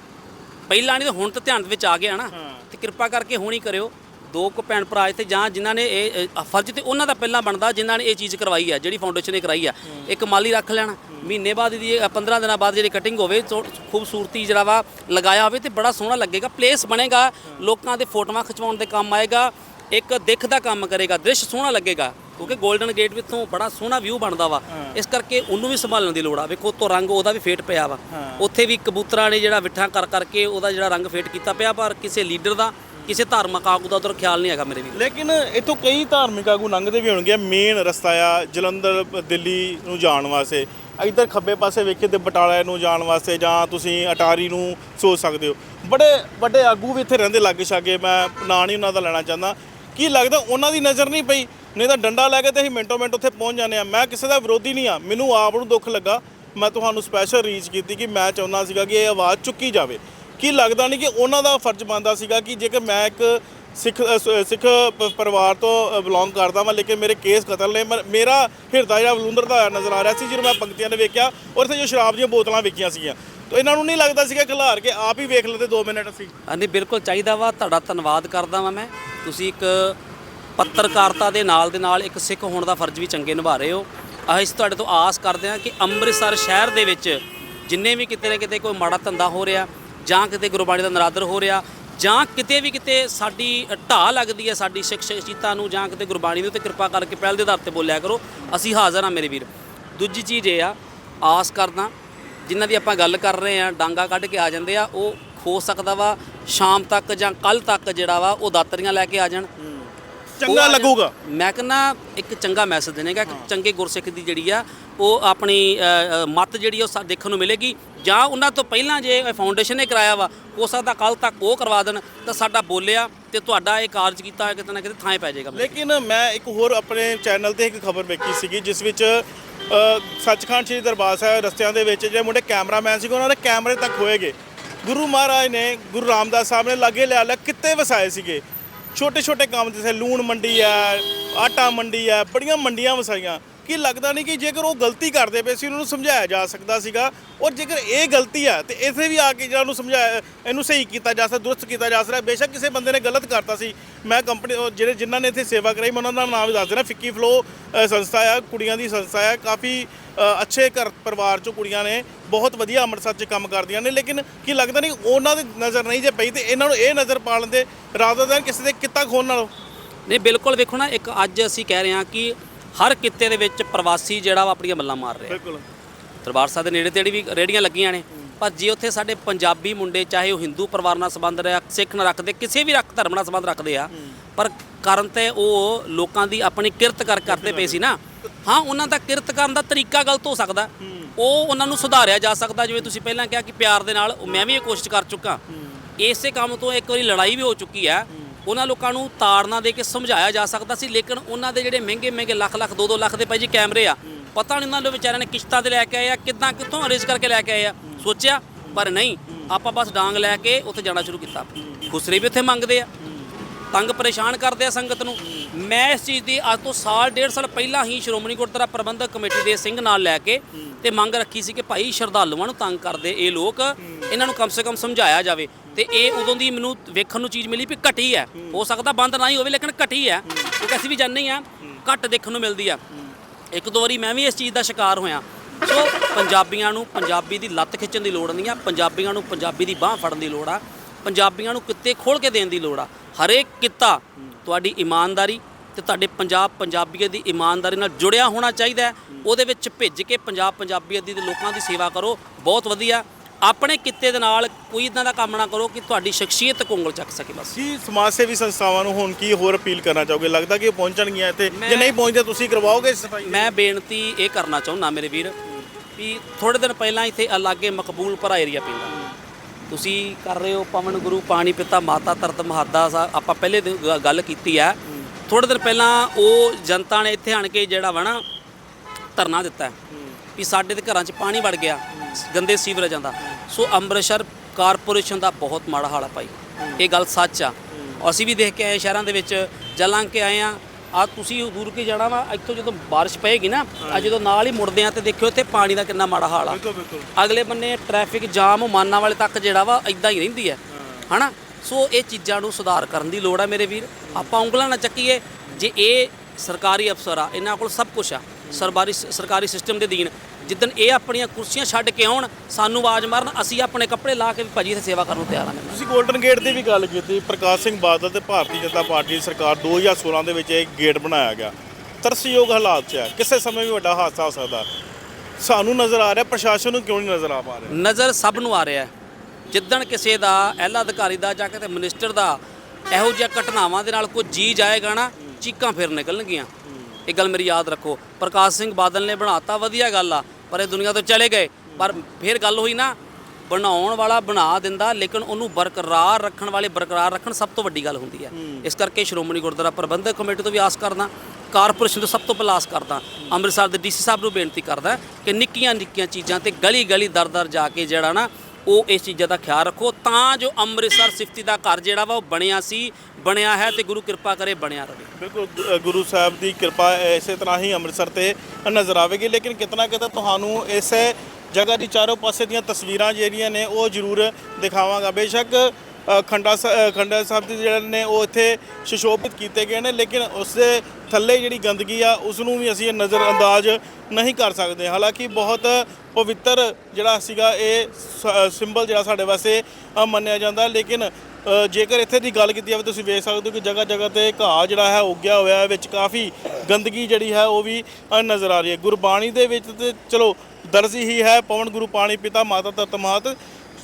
ਪਹਿਲਾਂ ਨਹੀਂ ਤਾਂ ਹੁਣ ਤਾਂ ਧਿਆਨ ਦੇ ਵਿੱਚ ਆ ਗਿਆ ਨਾ। ਤੇ ਕਿਰਪਾ ਕਰਕੇ ਹੁਣ ਹੀ ਕਰਿਓ। ਦੋ ਕੁ ਭੈਣ ਭਰਾ ਇੱਥੇ ਜਾਂ ਜਿਨ੍ਹਾਂ ਨੇ ਇਹ ਫਰਜ਼ ਤੇ ਉਹਨਾਂ ਦਾ ਪਹਿਲਾਂ ਬਣਦਾ ਜਿਨ੍ਹਾਂ ਨੇ ਇਹ ਚੀਜ਼ ਕਰਵਾਈ ਹੈ ਜਿਹੜੀ ਫਾਊਂਡੇਸ਼ਨ ਨੇ ਕਰਾਈ ਹੈ। ਇੱਕ ਮਾਲੀ ਰੱਖ ਲੈਣਾ ਮਹੀਨੇ ਬਾਅਦ ਇਹ 15 ਦਿਨਾਂ ਬਾਅਦ ਜਿਹੜੀ ਕਟਿੰਗ ਹੋਵੇ ਥੋ- ਖੂਬਸੂਰਤੀ ਜਿਹੜਾ ਵਾ ਲਗਾਇਆ ਹੋਵੇ ਤੇ ਬੜਾ ਸੋਹਣਾ ਲੱਗੇਗਾ ਪਲੇਸ ਬਣੇਗਾ ਲੋਕਾਂ ਦੇ ਫੋਟੋਆਂ ਖਿਚਵਾਉਣ ਦੇ ਕੰਮ ਆਏਗਾ ਇੱਕ ਦਿੱਖ ਦਾ ਕੰਮ ਕਰੇਗਾ ਦ੍ਰਿਸ਼ ਸੋਹਣਾ ਲੱਗੇਗਾ ਕਿਉਂਕਿ 골ਡਨ ਗੇਟ ਵਿੱਚੋਂ ਬੜਾ ਸੋਹਣਾ ਵਿਊ ਬਣਦਾ ਵਾ। ਇਸ ਕਰਕੇ ਉਹਨੂੰ ਵੀ ਸੰਭਾਲਣ ਦੀ ਲੋੜ ਆ। ਵੇਖੋ ਉੱਤੋਂ ਰੰਗ ਉਹਦਾ ਵੀ ਫੇਟ ਪਿਆ ਵਾ। ਉੱਥੇ ਵੀ ਕਬੂਤਰਾਂ ਨੇ ਜਿਹੜਾ ਵਿਠਾ ਕਰ ਕਰਕੇ ਉਹਦਾ ਜਿਹੜਾ ਰੰਗ ਫੇਟ ਕੀਤਾ ਪਿਆ ਪਰ ਕਿਸੇ ਲੀਡਰ ਦਾ ਕਿਸੇ ਧਾਰਮਿਕ ਆਗੂ ਦਾ ਉਧਰ ਖਿਆਲ ਨਹੀਂ ਹੈਗਾ ਮੇਰੇ ਵੀ ਲੇਕਿਨ ਇੱਥੋਂ ਕਈ ਧਾਰਮਿਕ ਆਗੂ ਲੰਘਦੇ ਵੀ ਹੋਣਗੇ। ਮੇਨ ਰਸਤਾ ਆ ਜਲੰਧਰ, ਦਿੱਲੀ ਨੂੰ ਜਾਣ ਵਾਸਤੇ। ਇੱਧਰ ਖੱਬੇ ਪਾਸੇ ਵੇਖੇ ਤੇ ਬਟਾਲਾ ਨੂੰ ਜਾਣ ਵਾਸਤੇ ਜਾਂ ਤੁਸੀਂ ਅਟਾਰੀ ਨੂੰ ਸੋਚ ਸਕਦੇ ਹੋ। ਬੜੇ ਵੱਡੇ ਆਗੂ ਵੀ ਇੱਥੇ ਰਹਿੰਦੇ ਲਾਗੇ ਛਾਗੇ। ਮੈਂ ਨਾਂ ਨਹੀਂ ਉਹਨਾਂ ਦਾ ਲੈਣਾ ਚਾਹੁੰਦਾ। ਕੀ ਲੱਗਦਾ ਉਹਨਾਂ ਦੀ ਨਜ਼ਰ ਨਹੀਂ ਪਈ? ਨਹੀਂ ਤਾਂ ਡੰਡਾ ਲੈ ਕੇ ਤੇ ਅਸੀਂ ਮਿੰਟੋ ਮਿੰਟ ਉੱਥੇ ਪਹੁੰਚ ਜਾਂਦੇ ਆ। ਮੈਂ ਕਿਸੇ ਦਾ ਵਿਰੋਧੀ ਨਹੀਂ ਆ। ਮੈਨੂੰ ਆਪ ਨੂੰ ਦੁੱਖ ਲੱਗਾ। ਮੈਂ ਤੁਹਾਨੂੰ ਸਪੈਸ਼ਲ ਰੀਚ ਕੀਤੀ ਕਿ ਮੈਂ ਚਾਹੁੰਦਾ ਸੀਗਾ ਕਿ ਇਹ ਆਵਾਜ਼ ਚੁੱਕੀ ਜਾਵੇ। ਕੀ ਲੱਗਦਾ ਨਹੀਂ ਕਿ ਉਹਨਾਂ ਦਾ ਫਰਜ਼ ਬਣਦਾ ਸੀਗਾ ਕਿ ਜੇਕਰ ਮੈਂ ਇੱਕ ਸਿੱਖ ਸਿੱਖ ਪ- ਪਰਿਵਾਰ ਤੋਂ ਬਿਲੋਂਗ ਕਰਦਾ ਵਾਂ, ਲੇਕਿਨ ਮੇਰੇ ਕੇਸ ਕਤਲ ਨੇ, ਮੇਰਾ ਹਿਰਦਾ ਜਿਹੜਾ ਬਲੂੰਦਰ ਦਾ ਨਜ਼ਰ ਆ ਰਿਹਾ ਸੀ, ਜਦੋਂ ਮੈਂ ਪੰਕਤੀਆਂ ਨੇ ਵੇਖਿਆ, ਔਰ ਇੱਥੇ ਜੋ ਸ਼ਰਾਬ ਦੀਆਂ ਬੋਤਲਾਂ ਵੇਖੀਆਂ ਸੀਗੀਆਂ। ਤਾਂ ਇਹਨਾਂ ਨੂੰ ਨਹੀਂ ਲੱਗਦਾ ਸੀਗਾ ਖਿਲਾਰ ਕੇ ਆਪ ਹੀ ਵੇਖ ਲੈਂਦੇ 2 ਮਿੰਟ ਅਸੀਂ। ਹਾਂਜੀ ਬਿਲਕੁਲ ਚਾਹੀਦਾ ਵਾ, ਤੁਹਾਡਾ ਧੰਨਵਾਦ ਕਰਦਾ ਵਾਂ ਮੈਂ। ਤੁਸੀਂ ਇੱਕ ਪੱਤਰਕਾਰਤਾ ਦੇ ਨਾਲ ਦੇ ਨਾਲ ਇੱਕ ਸਿੱਖ ਹੋਣ ਦਾ ਫਰਜ਼ ਵੀ ਚੰਗੇ ਨਿਭਾ ਰਹੇ ਹੋ। ਅਸੀਂ ਤੁਹਾਡੇ ਤੋਂ ਆਸ ਕਰਦੇ ਹਾਂ ਕਿ ਅੰਮ੍ਰਿਤਸਰ ਸ਼ਹਿਰ ਦੇ ਵਿੱਚ ਜਿੰਨੇ ਵੀ ਕਿਤੇ ਨਾ ਕਿਤੇ ਕੋਈ ਮਾੜਾ ਧੰਦਾ ਹੋ ਰਿਹਾ ਜਾਂ ਕਿਤੇ ਗੁਰਬਾਣੀ ਦਾ ਨਰਾਦਰ ਹੋ ਰਿਹਾ, ਜਾਂ ਕਿਤੇ ਵੀ ਕਿਤੇ ਸਾਡੀ ਢਾਹ ਲੱਗਦੀ ਹੈ ਸਾਡੀ ਸਿੱਖ ਸ਼ਖਸੀਅਤਾਂ ਨੂੰ, ਜਾਂ ਕਿਤੇ ਗੁਰਬਾਣੀ ਨੂੰ ਉੱਤੇ ਕਿਰਪਾ ਕਰਕੇ ਪਹਿਲ ਦੇ ਆਧਾਰ ਤੇ ਬੋਲਿਆ ਕਰੋ, ਅਸੀਂ ਹਾਜ਼ਰ ਹਾਂ ਮੇਰੇ ਵੀਰ। ਦੂਜੀ ਚੀਜ਼ ਇਹ ਆ, ਆਸ ਕਰਦਾ, ਜਿਨ੍ਹਾਂ ਦੀ ਆਪਾਂ ਗੱਲ ਕਰ ਰਹੇ ਆ ਡਾਂਗਾ ਕੱਢ ਕੇ ਆ ਜਾਂਦੇ ਆ, ਉਹ ਹੋ ਸਕਦਾ ਵਾ, ਸ਼ਾਮ ਤੱਕ ਜਾਂ ਕੱਲ ਤੱਕ ਜਿਹੜਾ ਵਾ, ਉਹ ਦਾਤਰੀਆਂ ਲੈ ਕੇ ਆ ਜਾਣ। ਚੰਗਾ। ਲੱਗੂਗਾ। ਮੈਂ ਕਹਿੰਦਾ ਇੱਕ ਚੰਗਾ ਮੈਸੇਜ ਦੇਣੇਗਾ ਇੱਕ ਚੰਗੇ ਗੁਰਸਿੱਖ ਦੀ ਜਿਹੜੀ ਆ ਉਹ ਆਪਣੀ ਮੱਤ ਜਿਹੜੀ ਉਹ ਦੇਖਣ ਨੂੰ ਮਿਲੇਗੀ। ਜਾਂ ਉਹਨਾਂ ਤੋਂ ਪਹਿਲਾਂ ਜੇ ਫਾਊਂਡੇਸ਼ਨ ਨੇ ਕਰਾਇਆ ਵਾ ਹੋ ਸਕਦਾ ਕੱਲ ਤੱਕ ਉਹ ਕਰਵਾ ਦੇਣ ਤਾਂ ਸਾਡਾ ਬੋਲਿਆ ਤੇ ਤੁਹਾਡਾ ਇਹ ਕਾਰਜ ਕੀਤਾ ਕਿਤੇ ਨਾ ਕਿਤੇ ਥਾਂ ਪੈ ਜਾਏਗਾ ਲੇਕਿਨ ਮੈਂ ਇੱਕ ਹੋਰ ਆਪਣੇ ਚੈਨਲ ਤੇ ਇੱਕ ਖਬਰ ਵੇਖੀ ਸੀਗੀ ਜਿਸ ਵਿੱਚ ਸੱਚਖੰਡ ਸ੍ਰੀ ਦਰਬਾਰ ਸਾਹਿਬ ਰਸਤਿਆਂ ਦੇ ਵਿੱਚ ਜਿਹੜੇ ਮੁੰਡੇ ਕੈਮਰਾਮੈਨ ਸੀਗੇ ਉਹਨਾਂ ਦੇ ਕੈਮਰੇ ਤੱਕ ਹੋਏਗੇ ਗੁਰੂ ਮਹਾਰਾਜ ਨੇ ਗੁਰੂ ਰਾਮਦਾਸ ਸਾਹਿਬ ਨੇ ਲਾਗੇ ਲਿਆ ਲਿਆ ਕਿੱਤੇ ਵਸਾਏ ਸੀਗੇ। ਛੋਟੇ ਛੋਟੇ ਕੰਮ ਜਿਵੇਂ ਲੂਣ ਮੰਡੀ ਆ ਆਟਾ ਮੰਡੀ ਆ ਬੜੀਆਂ ਮੰਡੀਆਂ ਵਸਾਈਆਂ। ਕੀ ਲੱਗਦਾ ਨਹੀਂ ਕਿ ਜੇਕਰ ਉਹ ਗਲਤੀ ਕਰਦੇ ਪਏ ਸੀ, ਉਹਨਾਂ ਨੂੰ ਸਮਝਾਇਆ ਜਾ ਸਕਦਾ ਸੀਗਾ। ਔਰ ਜੇਕਰ ਇਹ ਗਲਤੀ ਆ, ਤੇ ਇੱਥੇ ਵੀ ਆ ਕੇ ਜਿਹੜਾ ਨੂੰ ਸਮਝਾਇਆ, ਇਹਨੂੰ ਸਹੀ ਕੀਤਾ ਜਾ ਸਕਦਾ, ਦੁਰਸਤ ਕੀਤਾ ਜਾ ਸਕਦਾ। ਬੇਸ਼ੱਕ ਕਿਸੇ ਬੰਦੇ ਨੇ ਗਲਤ ਕਰਤਾ ਸੀ। ਮੈਂ ਕੰਪਨੀ ਜਿਹੜੇ ਜਿਨ੍ਹਾਂ ਨੇ ਇੱਥੇ ਸੇਵਾ ਕਰਾਈ, ਮੈਂ ਉਹਨਾਂ ਦਾ ਨਾਮ ਵੀ ਦੱਸ ਦੇਣਾ ਫਿੱਕੀ ਫਲੋ ਸੰਸਥਾ ਆ, ਕੁੜੀਆਂ ਦੀ ਸੰਸਥਾ ਆ। ਕਾਫੀ ਅੱਛੇ ਘਰ ਪਰਿਵਾਰ ਚੋਂ ਕੁੜੀਆਂ ਨੇ ਬਹੁਤ ਵਧੀਆ ਅੰਮ੍ਰਿਤਸਰ 'ਚ ਕੰਮ ਕਰਦੀਆਂ ਨੇ। ਲੇਕਿਨ ਕੀ ਲੱਗਦਾ ਨਹੀਂ, ਉਹਨਾਂ ਦੀ ਨਜ਼ਰ ਨਹੀਂ ਜੇ ਪਈ, ਤੇ ਇਹਨਾਂ ਨੂੰ ਇਹ ਨਜ਼ਰ ਪਾਲਣ ਦੇ ਰਾਦਰ ਦੇਨ ਕਿਸੇ ਦੇ ਕਿੱਤਾ ਖੋਣ ਨਾਲੋਂ? ਨਹੀਂ, ਬਿਲਕੁਲ ਵੇਖੋ ਨਾ, ਇੱਕ ਅੱਜ ਅਸੀਂ ਕਹਿ ਰਹੇ ਹਾਂ ਕਿ ਹਰ ਕਿੱਤੇ ਦੇ ਵਿੱਚ ਪ੍ਰਵਾਸੀ ਜਿਹੜਾ ਵਾ ਆਪਣੀਆਂ ਮੱਲਾਂ ਮਾਰ ਰਿਹਾ। ਬਿਲਕੁਲ। ਦਰਬਾਰ ਸਾਹਿਬ ਦੇ ਨੇੜੇ ਤੇੜੇ ਵੀ ਰੇੜੀਆਂ ਲੱਗੀਆਂ ਨੇ। ਪਰ ਜੇ ਉੱਥੇ ਸਾਡੇ ਪੰਜਾਬੀ ਮੁੰਡੇ ਚਾਹੇ ਉਹ ਹਿੰਦੂ ਪਰਿਵਾਰ ਨਾਲ ਸੰਬੰਧ ਰਿਹਾ ਸਿੱਖ ਨਾਲ ਰੱਖਦੇ ਕਿਸੇ ਵੀ ਰੱਖ ਧਰਮ ਨਾਲ ਸੰਬੰਧ ਰੱਖਦੇ ਆ ਪਰ ਕਰਨ ਤੇ ਉਹ ਲੋਕਾਂ ਦੀ ਆਪਣੀ ਕਿਰਤ ਕਰ ਕਰਦੇ ਪਏ ਸੀ ਨਾ। ਹਾਂ ਉਹਨਾਂ ਦਾ ਕਿਰਤ ਕਰਨ ਦਾ ਤਰੀਕਾ ਗਲਤ ਹੋ ਸਕਦਾ। ਉਹ ਉਹਨਾਂ ਨੂੰ ਸੁਧਾਰਿਆ ਜਾ ਸਕਦਾ ਜਿਵੇਂ ਤੁਸੀਂ ਪਹਿਲਾਂ ਕਿਹਾ ਕਿ ਪਿਆਰ ਦੇ ਨਾਲ ਮੈਂ ਵੀ ਇਹ ਕੋਸ਼ਿਸ਼ ਕਰ ਚੁੱਕਾ। ਇਸੇ ਕੰਮ ਤੋਂ ਇੱਕ ਵਾਰੀ ਲੜਾਈ ਵੀ ਹੋ ਚੁੱਕੀ ਹੈ। ਉਹਨਾਂ ਲੋਕਾਂ ਨੂੰ ਤਾੜਨਾ ਦੇ ਕੇ ਸਮਝਾਇਆ ਜਾ ਸਕਦਾ ਸੀ ਲੇਕਿਨ ਉਹਨਾਂ ਦੇ ਜਿਹੜੇ ਮਹਿੰਗੇ ਮਹਿੰਗੇ ਲੱਖ ਲੱਖ 2-2 ਲੱਖ ਦੇ ਭਾਈ ਜੀ ਕੈਮਰੇ ਆ। ਪਤਾ ਨਹੀਂ ਉਹਨਾਂ ਦੇ ਵਿਚਾਰਿਆਂ ਨੇ ਕਿਸ਼ਤਾਂ ਤੇ ਲੈ ਕੇ ਆਏ ਆ ਕਿੱਦਾਂ ਕਿੱਥੋਂ ਅਰੇਂਜ ਕਰਕੇ ਲੈ ਕੇ ਆਏ ਆ। ਸੋਚਿਆ ਪਰ ਨਹੀਂ ਆਪਾਂ ਬਸ ਡਾਂਗ ਲੈ ਕੇ ਉੱਥੇ ਜਾਣਾ ਸ਼ੁਰੂ ਕੀਤਾ। ਖੁਸਰੇ ਵੀ ਉੱਥੇ ਮੰਗਦੇ ਆ। ਤੰਗ ਪਰੇਸ਼ਾਨ ਕਰਦੇ ਆ ਸੰਗਤ ਨੂੰ। ਮੈਂ ਇਸ ਚੀਜ਼ ਦੀ ਅੱਜ ਤੋਂ ਸਾਲ ਡੇਢ ਸਾਲ ਪਹਿਲਾਂ ਹੀ ਸ਼੍ਰੋਮਣੀ ਗੁਰਦੁਆਰਾ ਪ੍ਰਬੰਧਕ ਕਮੇਟੀ ਦੇ ਸਿੰਘ ਨਾਲ ਲੈ ਕੇ ਤੇ ਮੰਗ ਰੱਖੀ ਸੀ ਕਿ ਭਾਈ ਸ਼ਰਧਾਲੂਆਂ ਨੂੰ ਤੰਗ ਕਰਦੇ ਇਹ ਲੋਕ। ਇਹਨਾਂ ਨੂੰ ਕਮ ਸੇ ਕਮ ਸਮਝਾਇਆ ਜਾਵੇ। ਤੇ ਇਹ ਉਦੋਂ ਦੀ ਮੈਨੂੰ ਵੇਖਣ ਨੂੰ ਚੀਜ਼ ਮਿਲੀ ਵੀ ਘਟੀ ਹੈ। ਹੋ ਸਕਦਾ ਬੰਦ ਨਾ ਹੀ ਹੋਵੇ, ਲੇਕਿਨ ਘਟੀ ਹੈ। ਕਿਉਂਕਿ ਅਸੀਂ ਵੀ ਜਾਣਦੇ ਹਾਂ ਘੱਟ ਦੇਖਣ ਨੂੰ ਮਿਲਦੀ ਆ। ਇੱਕ ਦੋ ਵਾਰੀ ਮੈਂ ਵੀ ਇਸ ਚੀਜ਼ ਦਾ ਸ਼ਿਕਾਰ ਹੋਇਆ। ਸੋ ਪੰਜਾਬੀਆਂ ਨੂੰ ਪੰਜਾਬੀ ਦੀ ਲੱਤ ਖਿੱਚਣ ਦੀ ਲੋੜ ਨਹੀਂ ਆ, ਪੰਜਾਬੀਆਂ ਨੂੰ ਪੰਜਾਬੀ ਦੀ ਬਾਹ ਫੜਨ ਦੀ ਲੋੜ ਆ, ਪੰਜਾਬੀਆਂ ਨੂੰ ਕਿੱਤੇ ਖੋਲ ਕੇ ਦੇਣ ਦੀ ਲੋੜ ਆ। ਹਰੇਕ ਕਿੱਤਾ ਤੁਹਾਡੀ ਇਮਾਨਦਾਰੀ ਤੇ ਤੁਹਾਡੇ ਪੰਜਾਬ ਪੰਜਾਬੀਅਤ ਦੀ ਇਮਾਨਦਾਰੀ ਨਾਲ ਜੁੜਿਆ ਹੋਣਾ ਚਾਹੀਦਾ ਉਹਦੇ ਵਿੱਚ ਭਿੱਜ ਕੇ ਪੰਜਾਬ ਪੰਜਾਬੀਅਤ ਦੀ ਲੋਕਾਂ ਦੀ ਸੇਵਾ ਕਰੋ। ਬਹੁਤ ਵਧੀਆ। ਆਪਣੇ ਕਿੱਤੇ ਦੇ ਨਾਲ ਕੋਈ ਇਦਾਂ ਦਾ ਕੰਮ ਨਾ ਕਰੋ ਕਿ ਤੁਹਾਡੀ ਸ਼ਖਸੀਅਤ ਕੋਂਗਲ ਚੱਕ ਸਕੇ ਬਸ। ਕੀ ਸਮਾਜ ਸੇਵੀ ਸੰਸਥਾਵਾਂ ਨੂੰ ਹੁਣ ਕੀ ਹੋਰ ਅਪੀਲ ਕਰਨਾ ਚਾਹੋਗੇ? ਲੱਗਦਾ ਕਿ ਪਹੁੰਚਣਗੀਆਂ ਇੱਥੇ। ਜੇ ਨਹੀਂ ਪਹੁੰਚਦੇ ਤੁਸੀਂ ਕਰਵਾਓਗੇ ਸਫ਼ਾਈ ਮੈਂ ਬੇਨਤੀ ਇਹ ਕਰਨਾ ਚਾਹੁੰਦਾ ਮੇਰੇ ਵੀਰ ਵੀ ਥੋੜੇ ਦਿਨ ਪਹਿਲਾਂ ਇੱਥੇ ਅਲਾਗੇ ਮਕਬੂਲਪੁਰਾ ਏਰੀਆ ਪੈਂਦਾ ਤੁਸੀਂ ਕਰ ਰਹੇ ਹੋ ਪਵਨ ਗੁਰੂ ਪਾਣੀ ਪਿਤਾ ਮਾਤਾ ਤਰਤ ਮਹਾਦਾ ਸਾ ਆਪਾਂ ਪਹਿਲੇ ਦਿਨ ਗੱਲ ਕੀਤੀ ਹੈ ਥੋੜੇ ਦਿਨ ਪਹਿਲਾਂ ਉਹ ਜਨਤਾ ਨੇ ਇੱਥੇ ਆਣ ਕੇ ਜਿਹੜਾ ਵਾ ਨਾ ਧਰਨਾ ਦਿੱਤਾ। ਵੀ ਸਾਡੇ ਦੇ ਘਰਾਂ 'ਚ ਪਾਣੀ ਵੜ ਗਿਆ ਗੰਦੇ ਸੀਵਰੇਜਾਂ ਦਾ। ਸੋ ਅੰਮ੍ਰਿਤਸਰ ਕਾਰਪੋਰੇਸ਼ਨ ਦਾ ਬਹੁਤ ਮਾੜਾ ਹਾਲ ਆ ਭਾਈ। ਇਹ ਗੱਲ ਸੱਚ ਆ। ਅਸੀਂ ਵੀ ਦੇਖ ਕੇ ਆਏ ਸ਼ਹਿਰਾਂ ਦੇ ਵਿੱਚ ਜਲਾਂ ਕੇ ਆਏ ਆ। ਆ ਤੁਸੀਂ ਦੂਰ ਕੇ ਜਾਣਾ ਵਾ ਇੱਥੋਂ ਜਦੋਂ ਬਾਰਿਸ਼ ਪਏਗੀ ਨਾ ਆ ਜਦੋਂ ਨਾਲ ਹੀ ਮੁੜਦੇ ਆ ਤੇ ਦੇਖਿਓ ਇੱਥੇ ਪਾਣੀ ਦਾ ਕਿੰਨਾ ਮਾੜਾ ਹਾਲ ਆ। ਬਿਲਕੁਲ ਬਿਲਕੁਲ। ਅਗਲੇ ਬੰਨੇ ਟ੍ਰੈਫਿਕ ਜਾਮ ਮਾਨਾਂ ਵਾਲੇ ਤੱਕ ਜਿਹੜਾ ਵਾ ਇਦਾਂ ਹੀ ਰਹਿੰਦੀ ਹੈ। ਹਨਾ? ਸੋ ਇਹ ਚੀਜ਼ਾਂ ਨੂੰ ਸੁਧਾਰ ਕਰਨ ਦੀ ਲੋੜ ਹੈ ਮੇਰੇ ਵੀਰ। ਆਪਾਂ ਉਂਗਲਾਂ ਨਾ ਚੱਕੀਏ ਜੇ ਇਹ ਸਰਕਾਰੀ ਅਫਸਰ ਆ ਇਹਨਾਂ ਕੋਲ ਸਭ ਕੁਝ ਆ। ਸਰਕਾਰੀ ਸਰਕਾਰੀ ਸਿਸਟਮ ਦੇ ਦੀਨ ਜਿੱਦਨ ਇਹ ਆਪਣੀਆਂ ਕੁਰਸੀਆਂ ਛੱਡ ਕੇ ਆਉਣ ਸਾਨੂੰ ਆਵਾਜ਼ ਮਾਰਨ ਅਸੀਂ ਆਪਣੇ ਕੱਪੜੇ ਲਾ ਕੇ ਵੀ ਭਾਜੀ ਇੱਥੇ ਸੇਵਾ ਕਰਨ ਨੂੰ ਤਿਆਰ ਹਾਂ। ਤੁਸੀਂ 골ਡਨ ਗੇਟ ਦੀ ਵੀ ਗੱਲ ਕੀਤੀ ਪ੍ਰਕਾਸ਼ ਸਿੰਘ ਬਾਦਲ ਤੇ ਭਾਰਤੀ ਜਨਤਾ ਪਾਰਟੀ ਦੀ ਸਰਕਾਰ 2016 ਦੇ ਵਿੱਚ ਇਹ ਗੇਟ ਬਣਾਇਆ ਗਿਆ। ਤਰਸਯੋਗ ਹਾਲਾਤ 'ਚ ਹੈ। ਕਿਸੇ ਸਮੇਂ ਵੀ ਵੱਡਾ ਹਾਦਸਾ ਹੋ ਸਕਦਾ। ਸਾਨੂੰ ਨਜ਼ਰ ਆ ਰਿਹਾ ਪ੍ਰਸ਼ਾਸਨ ਨੂੰ ਕਿਉਂ ਨਹੀਂ ਨਜ਼ਰ ਆ ਪਾ ਰਿਹਾ? ਨਜ਼ਰ ਸਭ ਨੂੰ ਆ ਰਿਹਾ ਜਿੱਦਣ ਕਿਸੇ ਦਾ ਐਲਾ ਅਧਿਕਾਰੀ ਦਾ ਜਾਂ ਕਿਤੇ ਮਿਨਿਸਟਰ ਦਾ ਇਹੋ ਜਿਹੀਆਂ ਘਟਨਾਵਾਂ ਦੇ ਨਾਲ ਕੋਈ ਜੀ ਜਾਏਗਾ ਨਾ ਚੀਕਾਂ ਫਿਰ ਨਿਕਲਣਗੀਆਂ। ਇਹ ਗੱਲ ਮੇਰੀ ਯਾਦ ਰੱਖੋ। ਪ੍ਰਕਾਸ਼ ਸਿੰਘ ਬਾਦਲ ਨੇ ਬਣਾਤਾ ਵਧੀਆ ਗੱਲ ਆ। ਪਰ ਇਹ ਦੁਨੀਆ ਤੋਂ ਚਲੇ ਗਏ। ਪਰ ਫਿਰ ਗੱਲ ਹੋਈ ਨਾ ਬਣਾਉਣ ਵਾਲਾ ਬਣਾ ਦਿੰਦਾ ਲੇਕਿਨ ਉਹਨੂੰ ਬਰਕਰਾਰ ਰੱਖਣ ਵਾਲੇ ਬਰਕਰਾਰ ਰੱਖਣ ਸਭ ਤੋਂ ਵੱਡੀ ਗੱਲ ਹੁੰਦੀ ਹੈ। ਇਸ ਕਰਕੇ ਸ਼੍ਰੋਮਣੀ ਗੁਰਦੁਆਰਾ ਪ੍ਰਬੰਧਕ ਕਮੇਟੀ ਤੋਂ ਵੀ ਆਸ ਕਰਦਾ ਕਾਰਪੋਰੇਸ਼ਨ ਤੋਂ ਸਭ ਤੋਂ ਪਹਿਲਾਂ ਆਸ ਕਰਦਾ ਅੰਮ੍ਰਿਤਸਰ ਦੇ ਡੀਸੀ ਸਾਹਿਬ ਨੂੰ ਬੇਨਤੀ ਕਰਦਾ ਕਿ ਨਿੱਕੀਆਂ ਨਿੱਕੀਆਂ ਚੀਜ਼ਾਂ ਤੇ ਗਲੀ ਗਲੀ ਦਰ ਦਰ ਜਾ ਕੇ ਜਿਹੜਾ ਨਾ ਉਹ ਇਸ ਚੀਜ਼ਾਂ ਦਾ ਖਿਆਲ ਰੱਖੋ ਤਾਂ ਜੋ ਅੰਮ੍ਰਿਤਸਰ ਸਿਫਤੀ ਦਾ ਘਰ ਜਿਹੜਾ ਵਾ ਉਹ ਬਣਿਆ ਸੀ ਬਣਿਆ ਹੈ ਤੇ ਗੁਰੂ ਕਿਰਪਾ ਕਰੇ ਬਣਿਆ ਰਹੇ। ਬਿਲਕੁਲ ਗੁਰੂ ਸਾਹਿਬ ਦੀ ਕਿਰਪਾ ਇਸੇ ਤਰ੍ਹਾਂ ਹੀ ਅੰਮ੍ਰਿਤਸਰ ਤੇ ਨਜ਼ਰ ਆਵੇਗੀ, ਲੇਕਿਨ ਕਿਤਨਾ ਕਿਤੇ ਤੁਹਾਨੂੰ ਇਸੇ ਜਗ੍ਹਾ ਦੀ ਚਾਰੋਂ ਪਾਸੇ ਦੀਆਂ ਤਸਵੀਰਾਂ ਜਿਹੜੀਆਂ ਨੇ, ਉਹ ਜ਼ਰੂਰ ਦਿਖਾਵਾਂਗਾ। ਬੇਸ਼ੱਕ ਖੰਡਾ ਸ- ਖੰਡਾ ਸਾਹਿਬ ਦੇ ਜਿਹੜੇ ਨੇ, ਉਹ ਇੱਥੇ ਸੁਸ਼ੋਭਿਤ ਕੀਤੇ ਗਏ ਨੇ, ਲੇਕਿਨ ਉਸ ਦੇ ਥੱਲੇ ਜਿਹੜੀ ਗੰਦਗੀ ਆ, ਉਸ ਨੂੰ ਵੀ ਅਸੀਂ ਨਜ਼ਰ ਅੰਦਾਜ਼ ਨਹੀਂ ਕਰ ਸਕਦੇ। ਹਾਲਾਂਕਿ ਬਹੁਤ ਪਵਿੱਤਰ ਜਿਹੜਾ ਸੀਗਾ, ਇਹ ਸਿੰਬਲ ਜਿਹੜਾ ਸਾਡੇ ਵਾਸਤੇ ਮੰਨਿਆ ਜਾਂਦਾ, ਲੇਕਿਨ ਜੇਕਰ ਇੱਥੇ ਦੀ ਗੱਲ ਕੀਤੀ ਜਾਵੇ, ਤੁਸੀਂ ਵੇਖ ਸਕਦੇ ਹੋ ਕਿ ਜਗ੍ਹਾ ਜਗ੍ਹਾ ਤੇ ਘਾਹ ਜਿਹੜਾ ਹੈ ਉੱਗਿਆ ਹੋਇਆ ਹੈ, ਵਿੱਚ ਕਾਫੀ ਗੰਦਗੀ ਜਿਹੜੀ ਹੈ ਉਹ ਵੀ ਨਜ਼ਰ ਆ ਰਹੀ ਹੈ। ਗੁਰਬਾਣੀ ਦੇ ਵਿੱਚ ਤੇ ਚਲੋ ਦਰਜ ਹੀ ਹੈ, ਪਵਨ ਗੁਰੂ ਪਾਣੀ ਪਿਤਾ ਮਾਤਾ ਤਤ ਮਹਤ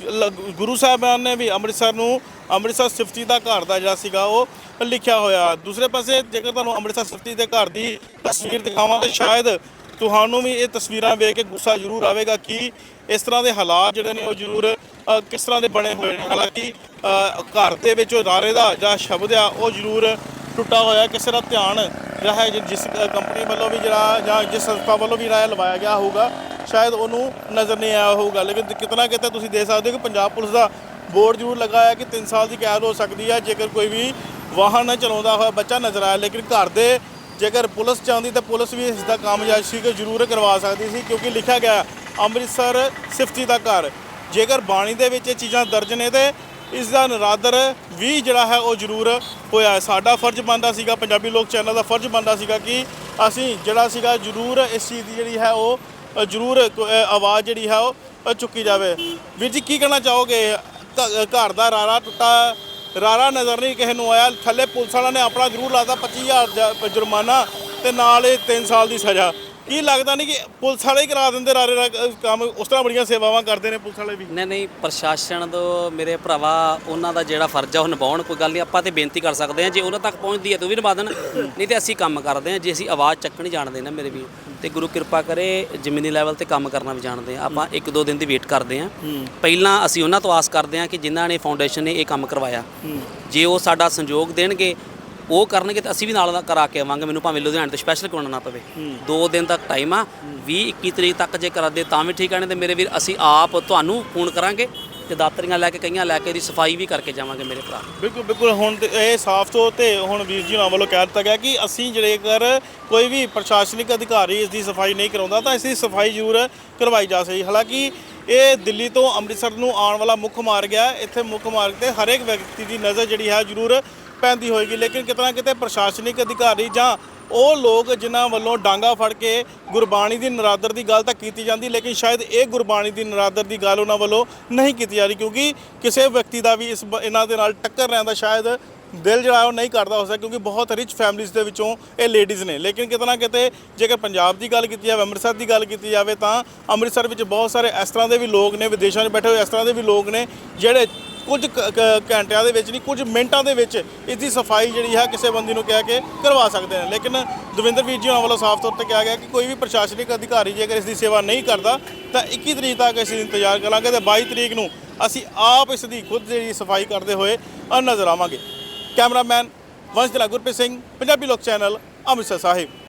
ਲ- ਗੁਰੂ ਸਾਹਿਬਾਨ ਨੇ ਵੀ ਅੰਮ੍ਰਿਤਸਰ ਨੂੰ ਅੰਮ੍ਰਿਤਸਰ ਸਿਫਤੀ ਦਾ ਘਰ ਦਾ ਜਿਹੜਾ ਸੀਗਾ ਉਹ ਲਿਖਿਆ ਹੋਇਆ। ਦੂਸਰੇ ਪਾਸੇ ਜੇਕਰ ਤੁਹਾਨੂੰ ਅੰਮ੍ਰਿਤਸਰ ਸਿਫਤੀ ਦੇ ਘਰ ਦੀ ਤਸਵੀਰ ਦਿਖਾਵਾਂ, ਤਾਂ ਸ਼ਾਇਦ ਤੁਹਾਨੂੰ ਵੀ ਇਹ ਤਸਵੀਰਾਂ ਵੇਖ ਕੇ ਗੁੱਸਾ ਜ਼ਰੂਰ ਆਵੇਗਾ ਕਿ ਇਸ ਤਰ੍ਹਾਂ ਦੇ ਹਾਲਾਤ ਜਿਹੜੇ ਨੇ ਉਹ ਜ਼ਰੂਰ ਕਿਸ ਤਰ੍ਹਾਂ ਦੇ ਬਣੇ ਹੋਏ ਨੇ? ਹਾਲਾਂਕਿ ਘਰ ਦੇ ਵਿੱਚ ਉਹ ਰਾਰੇ ਦਾ ਜਾਂ ਸ਼ਬਦ ਆ, ਉਹ ਜ਼ਰੂਰ ਟੁੱਟਾ ਹੋਇਆ, ਕਿਸੇ ਦਾ ਧਿਆਨ ਜਿਹੜਾ ਹੈ, ਜਿਸ ਕੰਪਨੀ ਵੱਲੋਂ ਵੀ ਜਿਹੜਾ, ਜਾਂ ਜਿਸ ਸੰਸਥਾ ਵੱਲੋਂ ਵੀ ਰਾਇਆ ਲਵਾਇਆ ਗਿਆ ਹੋਊਗਾ, ਸ਼ਾਇਦ ਉਹਨੂੰ ਨਜ਼ਰ ਨਹੀਂ ਆਇਆ ਹੋਊਗਾ। ਲੇਕਿਨ ਕਿਤਨਾ ਕਿਤੇ ਤੁਸੀਂ ਦੇਖ ਸਕਦੇ ਹੋ ਕਿ ਪੰਜਾਬ ਪੁਲਿਸ ਦਾ ਬੋਰਡ ਜ਼ਰੂਰ ਲਗਾਇਆ ਕਿ 3 ਸਾਲ ਦੀ ਕੈਦ ਹੋ ਸਕਦੀ ਹੈ, ਜੇਕਰ ਕੋਈ ਵੀ ਵਾਹਨ ਚਲਾਉਂਦਾ ਹੋਇਆ ਬੱਚਾ ਨਜ਼ਰ ਆਇਆ। ਲੇਕਿਨ ਘਰ ਦੇ ਜੇਕਰ ਪੁਲਿਸ ਚਾਹੁੰਦੀ ਤਾਂ ਪੁਲਿਸ ਵੀ ਇਸ ਦਾ ਕਾਮਯਾਬ ਸੀ ਕਿ ਜ਼ਰੂਰ ਕਰਵਾ ਸਕਦੀ ਸੀ, ਕਿਉਂਕਿ ਲਿਖਿਆ ਗਿਆ ਅੰਮ੍ਰਿਤਸਰ ਸਿਫਤੀ ਦਾ ਘਰ। ਜੇਕਰ ਬਾਣੀ ਦੇ ਵਿੱਚ ਇਹ ਚੀਜ਼ਾਂ ਦਰਜ ਨੇ ਤੇ ਇਸ ਦਾ ਨਰਾਦਰ ਵੀ ਜਿਹੜਾ ਹੈ ਉਹ ਜ਼ਰੂਰ ਹੋਇਆ ਸਾਡਾ ਫਰਜ਼ ਬਣਦਾ ਸੀਗਾ, ਪੰਜਾਬੀ ਲੋਕ ਚੈਨਲ ਦਾ ਫਰਜ਼ ਬਣਦਾ ਸੀਗਾ ਕਿ ਅਸੀਂ ਜਿਹੜਾ ਸੀਗਾ ਜ਼ਰੂਰ ਇਸ ਚੀਜ਼ ਦੀ ਜਿਹੜੀ ਹੈ ਉਹ ਜ਼ਰੂਰ ਆਵਾਜ਼ ਜਿਹੜੀ ਹੈ ਉਹ ਚੁੱਕੀ ਜਾਵੇ। ਵੀਰ ਜੀ, ਕੀ ਕਹਿਣਾ ਚਾਹੋਗੇ? ਘ- ਘਰ ਦਾ ਰਾਰਾ ਟੁੱਟਾ, ਰਾਰਾ ਨਜ਼ਰ ਨਹੀਂ ਕਿਸੇ ਨੂੰ ਆਇਆ। ਥੱਲੇ ਪੁਲਿਸ ਵਾਲਿਆਂ ਨੇ ਆਪਣਾ ਜ਼ਰੂਰ ਲਾਤਾ 25000 ਜ- ਜੁਰਮਾਨਾ ਤੇ ਨਾਲ ਇਹ 3 ਸਾਲ ਦੀ ਸਜ਼ਾ। ਕੀ ਲੱਗਦਾ ਨਹੀਂ ਕਿ ਪੁਲਿਸ ਵਾਲੇ ਹੀ ਕਰਾ ਦਿੰਦੇ ਰਾਰੇ ਕ- ਕੰਮ ਉਸ ਤਰ੍ਹਾਂ ਬੜੀਆਂ ਸੇਵਾਵਾਂ ਕਰਦੇ ਨੇ ਪੁਲਿਸ ਵਾਲੇ ਵੀ? ਨਹੀਂ ਨਹੀਂ ਪ੍ਰਸ਼ਾਸਨ ਦਾ ਮੇਰੇ ਭਰਾਵਾ ਉਹਨਾਂ ਦਾ ਜਿਹੜਾ ਫਰਜ਼ ਆ ਉਹ ਨਿਭਾਉਣ ਕੋਈ ਗੱਲ ਨਹੀਂ ਆਪਾਂ ਤੇ ਬੇਨਤੀ ਕਰ ਸਕਦੇ ਹਾਂ ਜੇ ਉਹਨਾਂ ਤੱਕ ਪਹੁੰਚਦੀ ਹੈ ਤਾਂ ਉਹ ਵੀ ਨਿਭਾ ਦੇਣ ਨਹੀਂ ਤੇ ਅਸੀਂ ਕੰਮ ਕਰਦੇ ਹਾਂ ਜੇ ਅਸੀਂ ਆਵਾਜ਼ ਚੱਕਣੀ ਜਾਣਦੇ ਨਾ ਮੇਰੇ ਵੀ ਤੇ ਗੁਰੂ ਕਿਰਪਾ ਕਰੇ ਜ਼ਮੀਨੀ ਲੈਵਲ ਤੇ ਕੰਮ ਕਰਨਾ ਵੀ ਜਾਣਦੇ ਹਾਂ ਆਪਾਂ ਇੱਕ ਦੋ ਦਿਨ ਦੀ ਵੇਟ ਕਰਦੇ ਹਾਂ। ਪਹਿਲਾਂ ਅਸੀਂ ਉਹਨਾਂ ਤੋਂ ਆਸ ਕਰਦੇ ਹਾਂ ਕਿ ਜਿਨ੍ਹਾਂ ਨੇ ਫਾਊਂਡੇਸ਼ਨ ਨੇ ਇਹ ਕੰਮ ਕਰਵਾਇਆ ਜੇ ਉਹ ਸਾਡਾ ਸੰਯੋਗ ਦੇਣਗੇ ਉਹ ਕਰਨਗੇ ਤਾਂ ਅਸੀਂ ਵੀ ਨਾਲ ਦਾ ਕਰਾ ਕੇ ਆਵਾਂਗੇ। ਮੈਨੂੰ ਭਾਵੇਂ ਲੁਧਿਆਣੇ ਤੋਂ ਸਪੈਸ਼ਲ ਕਰਾਉਣਾ ਨਾ ਪਵੇ। ਦੋ ਦਿਨ ਤੱਕ ਟਾਈਮ ਆ। 20 21 ਤਰੀਕ ਤੱਕ ਜੇ ਕਰਾਦੇ ਤਾਂ ਵੀ ਠੀਕ ਆ ਨਹੀਂ ਤੇ ਮੇਰੇ ਵੀਰ ਅਸੀਂ ਆਪ ਤੁਹਾਨੂੰ ਫੋਨ ਕਰਾਂਗੇ ਤੇ ਦਾਤਰੀਆਂ ਲੈ ਕੇ ਕਈਆਂ ਲੈ ਕੇ ਇਹਦੀ ਸਫ਼ਾਈ ਵੀ ਕਰਕੇ ਜਾਵਾਂਗੇ ਮੇਰੇ ਭਰਾ। ਬਿਲਕੁਲ ਬਿਲਕੁਲ। ਹੁਣ ਤੇ ਇਹ ਸਾਫ਼ ਤੌਰ ਤੇ ਹੁਣ ਵੀਰ ਜੀ ਹੋਰਾਂ ਵੱਲੋਂ ਕਹਿ ਦਿੱਤਾ ਗਿਆ ਕਿ ਅਸੀਂ ਜੇਕਰ ਕੋਈ ਵੀ ਪ੍ਰਸ਼ਾਸਨਿਕ ਅਧਿਕਾਰੀ ਇਸ ਦੀ ਸਫ਼ਾਈ ਨਹੀਂ ਕਰਾਉਂਦਾ ਤਾਂ ਇਸ ਦੀ ਸਫ਼ਾਈ ਜ਼ਰੂਰ ਕਰਵਾਈ ਜਾ ਸਕਦੀ। ਹਾਲਾਂਕਿ ਇਹ ਦਿੱਲੀ ਤੋਂ ਅੰਮ੍ਰਿਤਸਰ ਨੂੰ ਆਉਣ ਵਾਲਾ ਮੁੱਖ ਮਾਰਗ ਹੈ ਇੱਥੇ ਮੁੱਖ ਮਾਰਗ ਤੇ ਹਰੇਕ ਵਿਅਕਤੀ ਦੀ ਨਜ਼ਰ ਜਿਹੜੀ ਹੈ ਜ਼ਰੂਰ ਪੈਂਦੀ ਹੋਏਗੀ, ਲੇਕਿਨ ਕਿਤਨਾ ਕਿਤੇ ਪ੍ਰਸ਼ਾਸਨਿਕ ਅਧਿਕਾਰੀ ਜਾਂ ਉਹ ਲੋਕ ਜਿਨ੍ਹਾਂ ਵੱਲੋਂ ਡਾਂਗਾ ਫੜ ਕੇ ਗੁਰਬਾਣੀ ਦੀ ਨਰਾਦਰ ਦੀ ਗੱਲ ਤਾਂ ਕੀਤੀ ਜਾਂਦੀ, ਲੇਕਿਨ ਸ਼ਾਇਦ ਇਹ ਗੁਰਬਾਣੀ ਦੀ ਨਰਾਦਰ ਦੀ ਗੱਲ ਉਹਨਾਂ ਵੱਲੋਂ ਨਹੀਂ ਕੀਤੀ ਜਾ ਰਹੀ, ਕਿਉਂਕਿ ਕਿਸੇ ਵਿਅਕਤੀ ਦਾ ਵੀ ਇਸ ਬ- ਇਹਨਾਂ ਦੇ ਨਾਲ ਟੱਕਰ ਰਹਿਣ ਦਾ ਸ਼ਾਇਦ ਦਿਲ ਜਿਹੜਾ ਉਹ ਨਹੀਂ ਕਰਦਾ ਹੋ ਸਕਦਾ, ਕਿਉਂਕਿ ਬਹੁਤ ਰਿਚ ਫੈਮਿਲੀਜ਼ ਦੇ ਵਿੱਚੋਂ ਇਹ ਲੇਡੀਜ਼ ਨੇ। ਲੇਕਿਨ ਕਿਤੇ ਨਾ ਕਿਤੇ ਜੇਕਰ ਪੰਜਾਬ ਦੀ ਗੱਲ ਕੀਤੀ ਜਾਵੇ, ਅੰਮ੍ਰਿਤਸਰ ਦੀ ਗੱਲ ਕੀਤੀ ਜਾਵੇ ਤਾਂ ਅੰਮ੍ਰਿਤਸਰ ਵਿੱਚ ਬਹੁਤ ਸਾਰੇ ਇਸ ਤਰ੍ਹਾਂ ਦੇ ਵੀ ਲੋਕ ਨੇ, ਵਿਦੇਸ਼ਾਂ 'ਚ ਬੈਠੇ ਹੋਏ ਇਸ ਤਰ੍ਹਾਂ ਦੇ ਵੀ ਲੋਕ ਨੇ, ਜਿਹੜੇ ਕੁਝ ਕ- ਕ- ਘੰਟਿਆਂ ਦੇ ਵਿੱਚ ਨਹੀਂ, ਕੁਝ ਮਿੰਟਾਂ ਦੇ ਵਿੱਚ ਇਸ ਦੀ ਸਫ਼ਾਈ ਜਿਹੜੀ ਹੈ ਕਿਸੇ ਬੰਦੇ ਨੂੰ ਕਹਿ ਕੇ ਕਰਵਾ ਸਕਦੇ ਨੇ। ਲੇਕਿਨ ਦਵਿੰਦਰ ਵੀਰ ਜੀ ਉਹਨਾਂ ਵੱਲੋਂ ਸਾਫ਼ ਤੌਰ ਤੇ ਕਿਹਾ ਗਿਆ ਕਿ ਕੋਈ ਵੀ ਪ੍ਰਸ਼ਾਸਨਿਕ ਅਧਿਕਾਰੀ ਜੇਕਰ ਇਸ ਦੀ ਸੇਵਾ ਨਹੀਂ ਕਰਦਾ, ਤਾਂ 21 ਤਰੀਕ ਤੱਕ ਅਸੀਂ ਇੰਤਜ਼ਾਰ ਕਰਾਂਗੇ ਤੇ 22 ਤਰੀਕ ਨੂੰ ਅਸੀਂ ਆਪ ਇਸ ਦੀ ਖੁਦ ਜਿਹੜੀ ਸਫ਼ਾਈ ਕਰਦੇ ਹੋਏ ਨਜ਼ਰ ਆਵਾਂਗੇ। ਕੈਮਰਾਮੈਨ ਵੰਸ਼ ਦਲਾ ਗੁਰਪ੍ਰੀਤ ਸਿੰਘ, ਪੰਜਾਬੀ ਲੋਕ ਚੈਨਲ ਅੰਮ੍ਰਿਤਸਰ ਸਾਹਿਬ।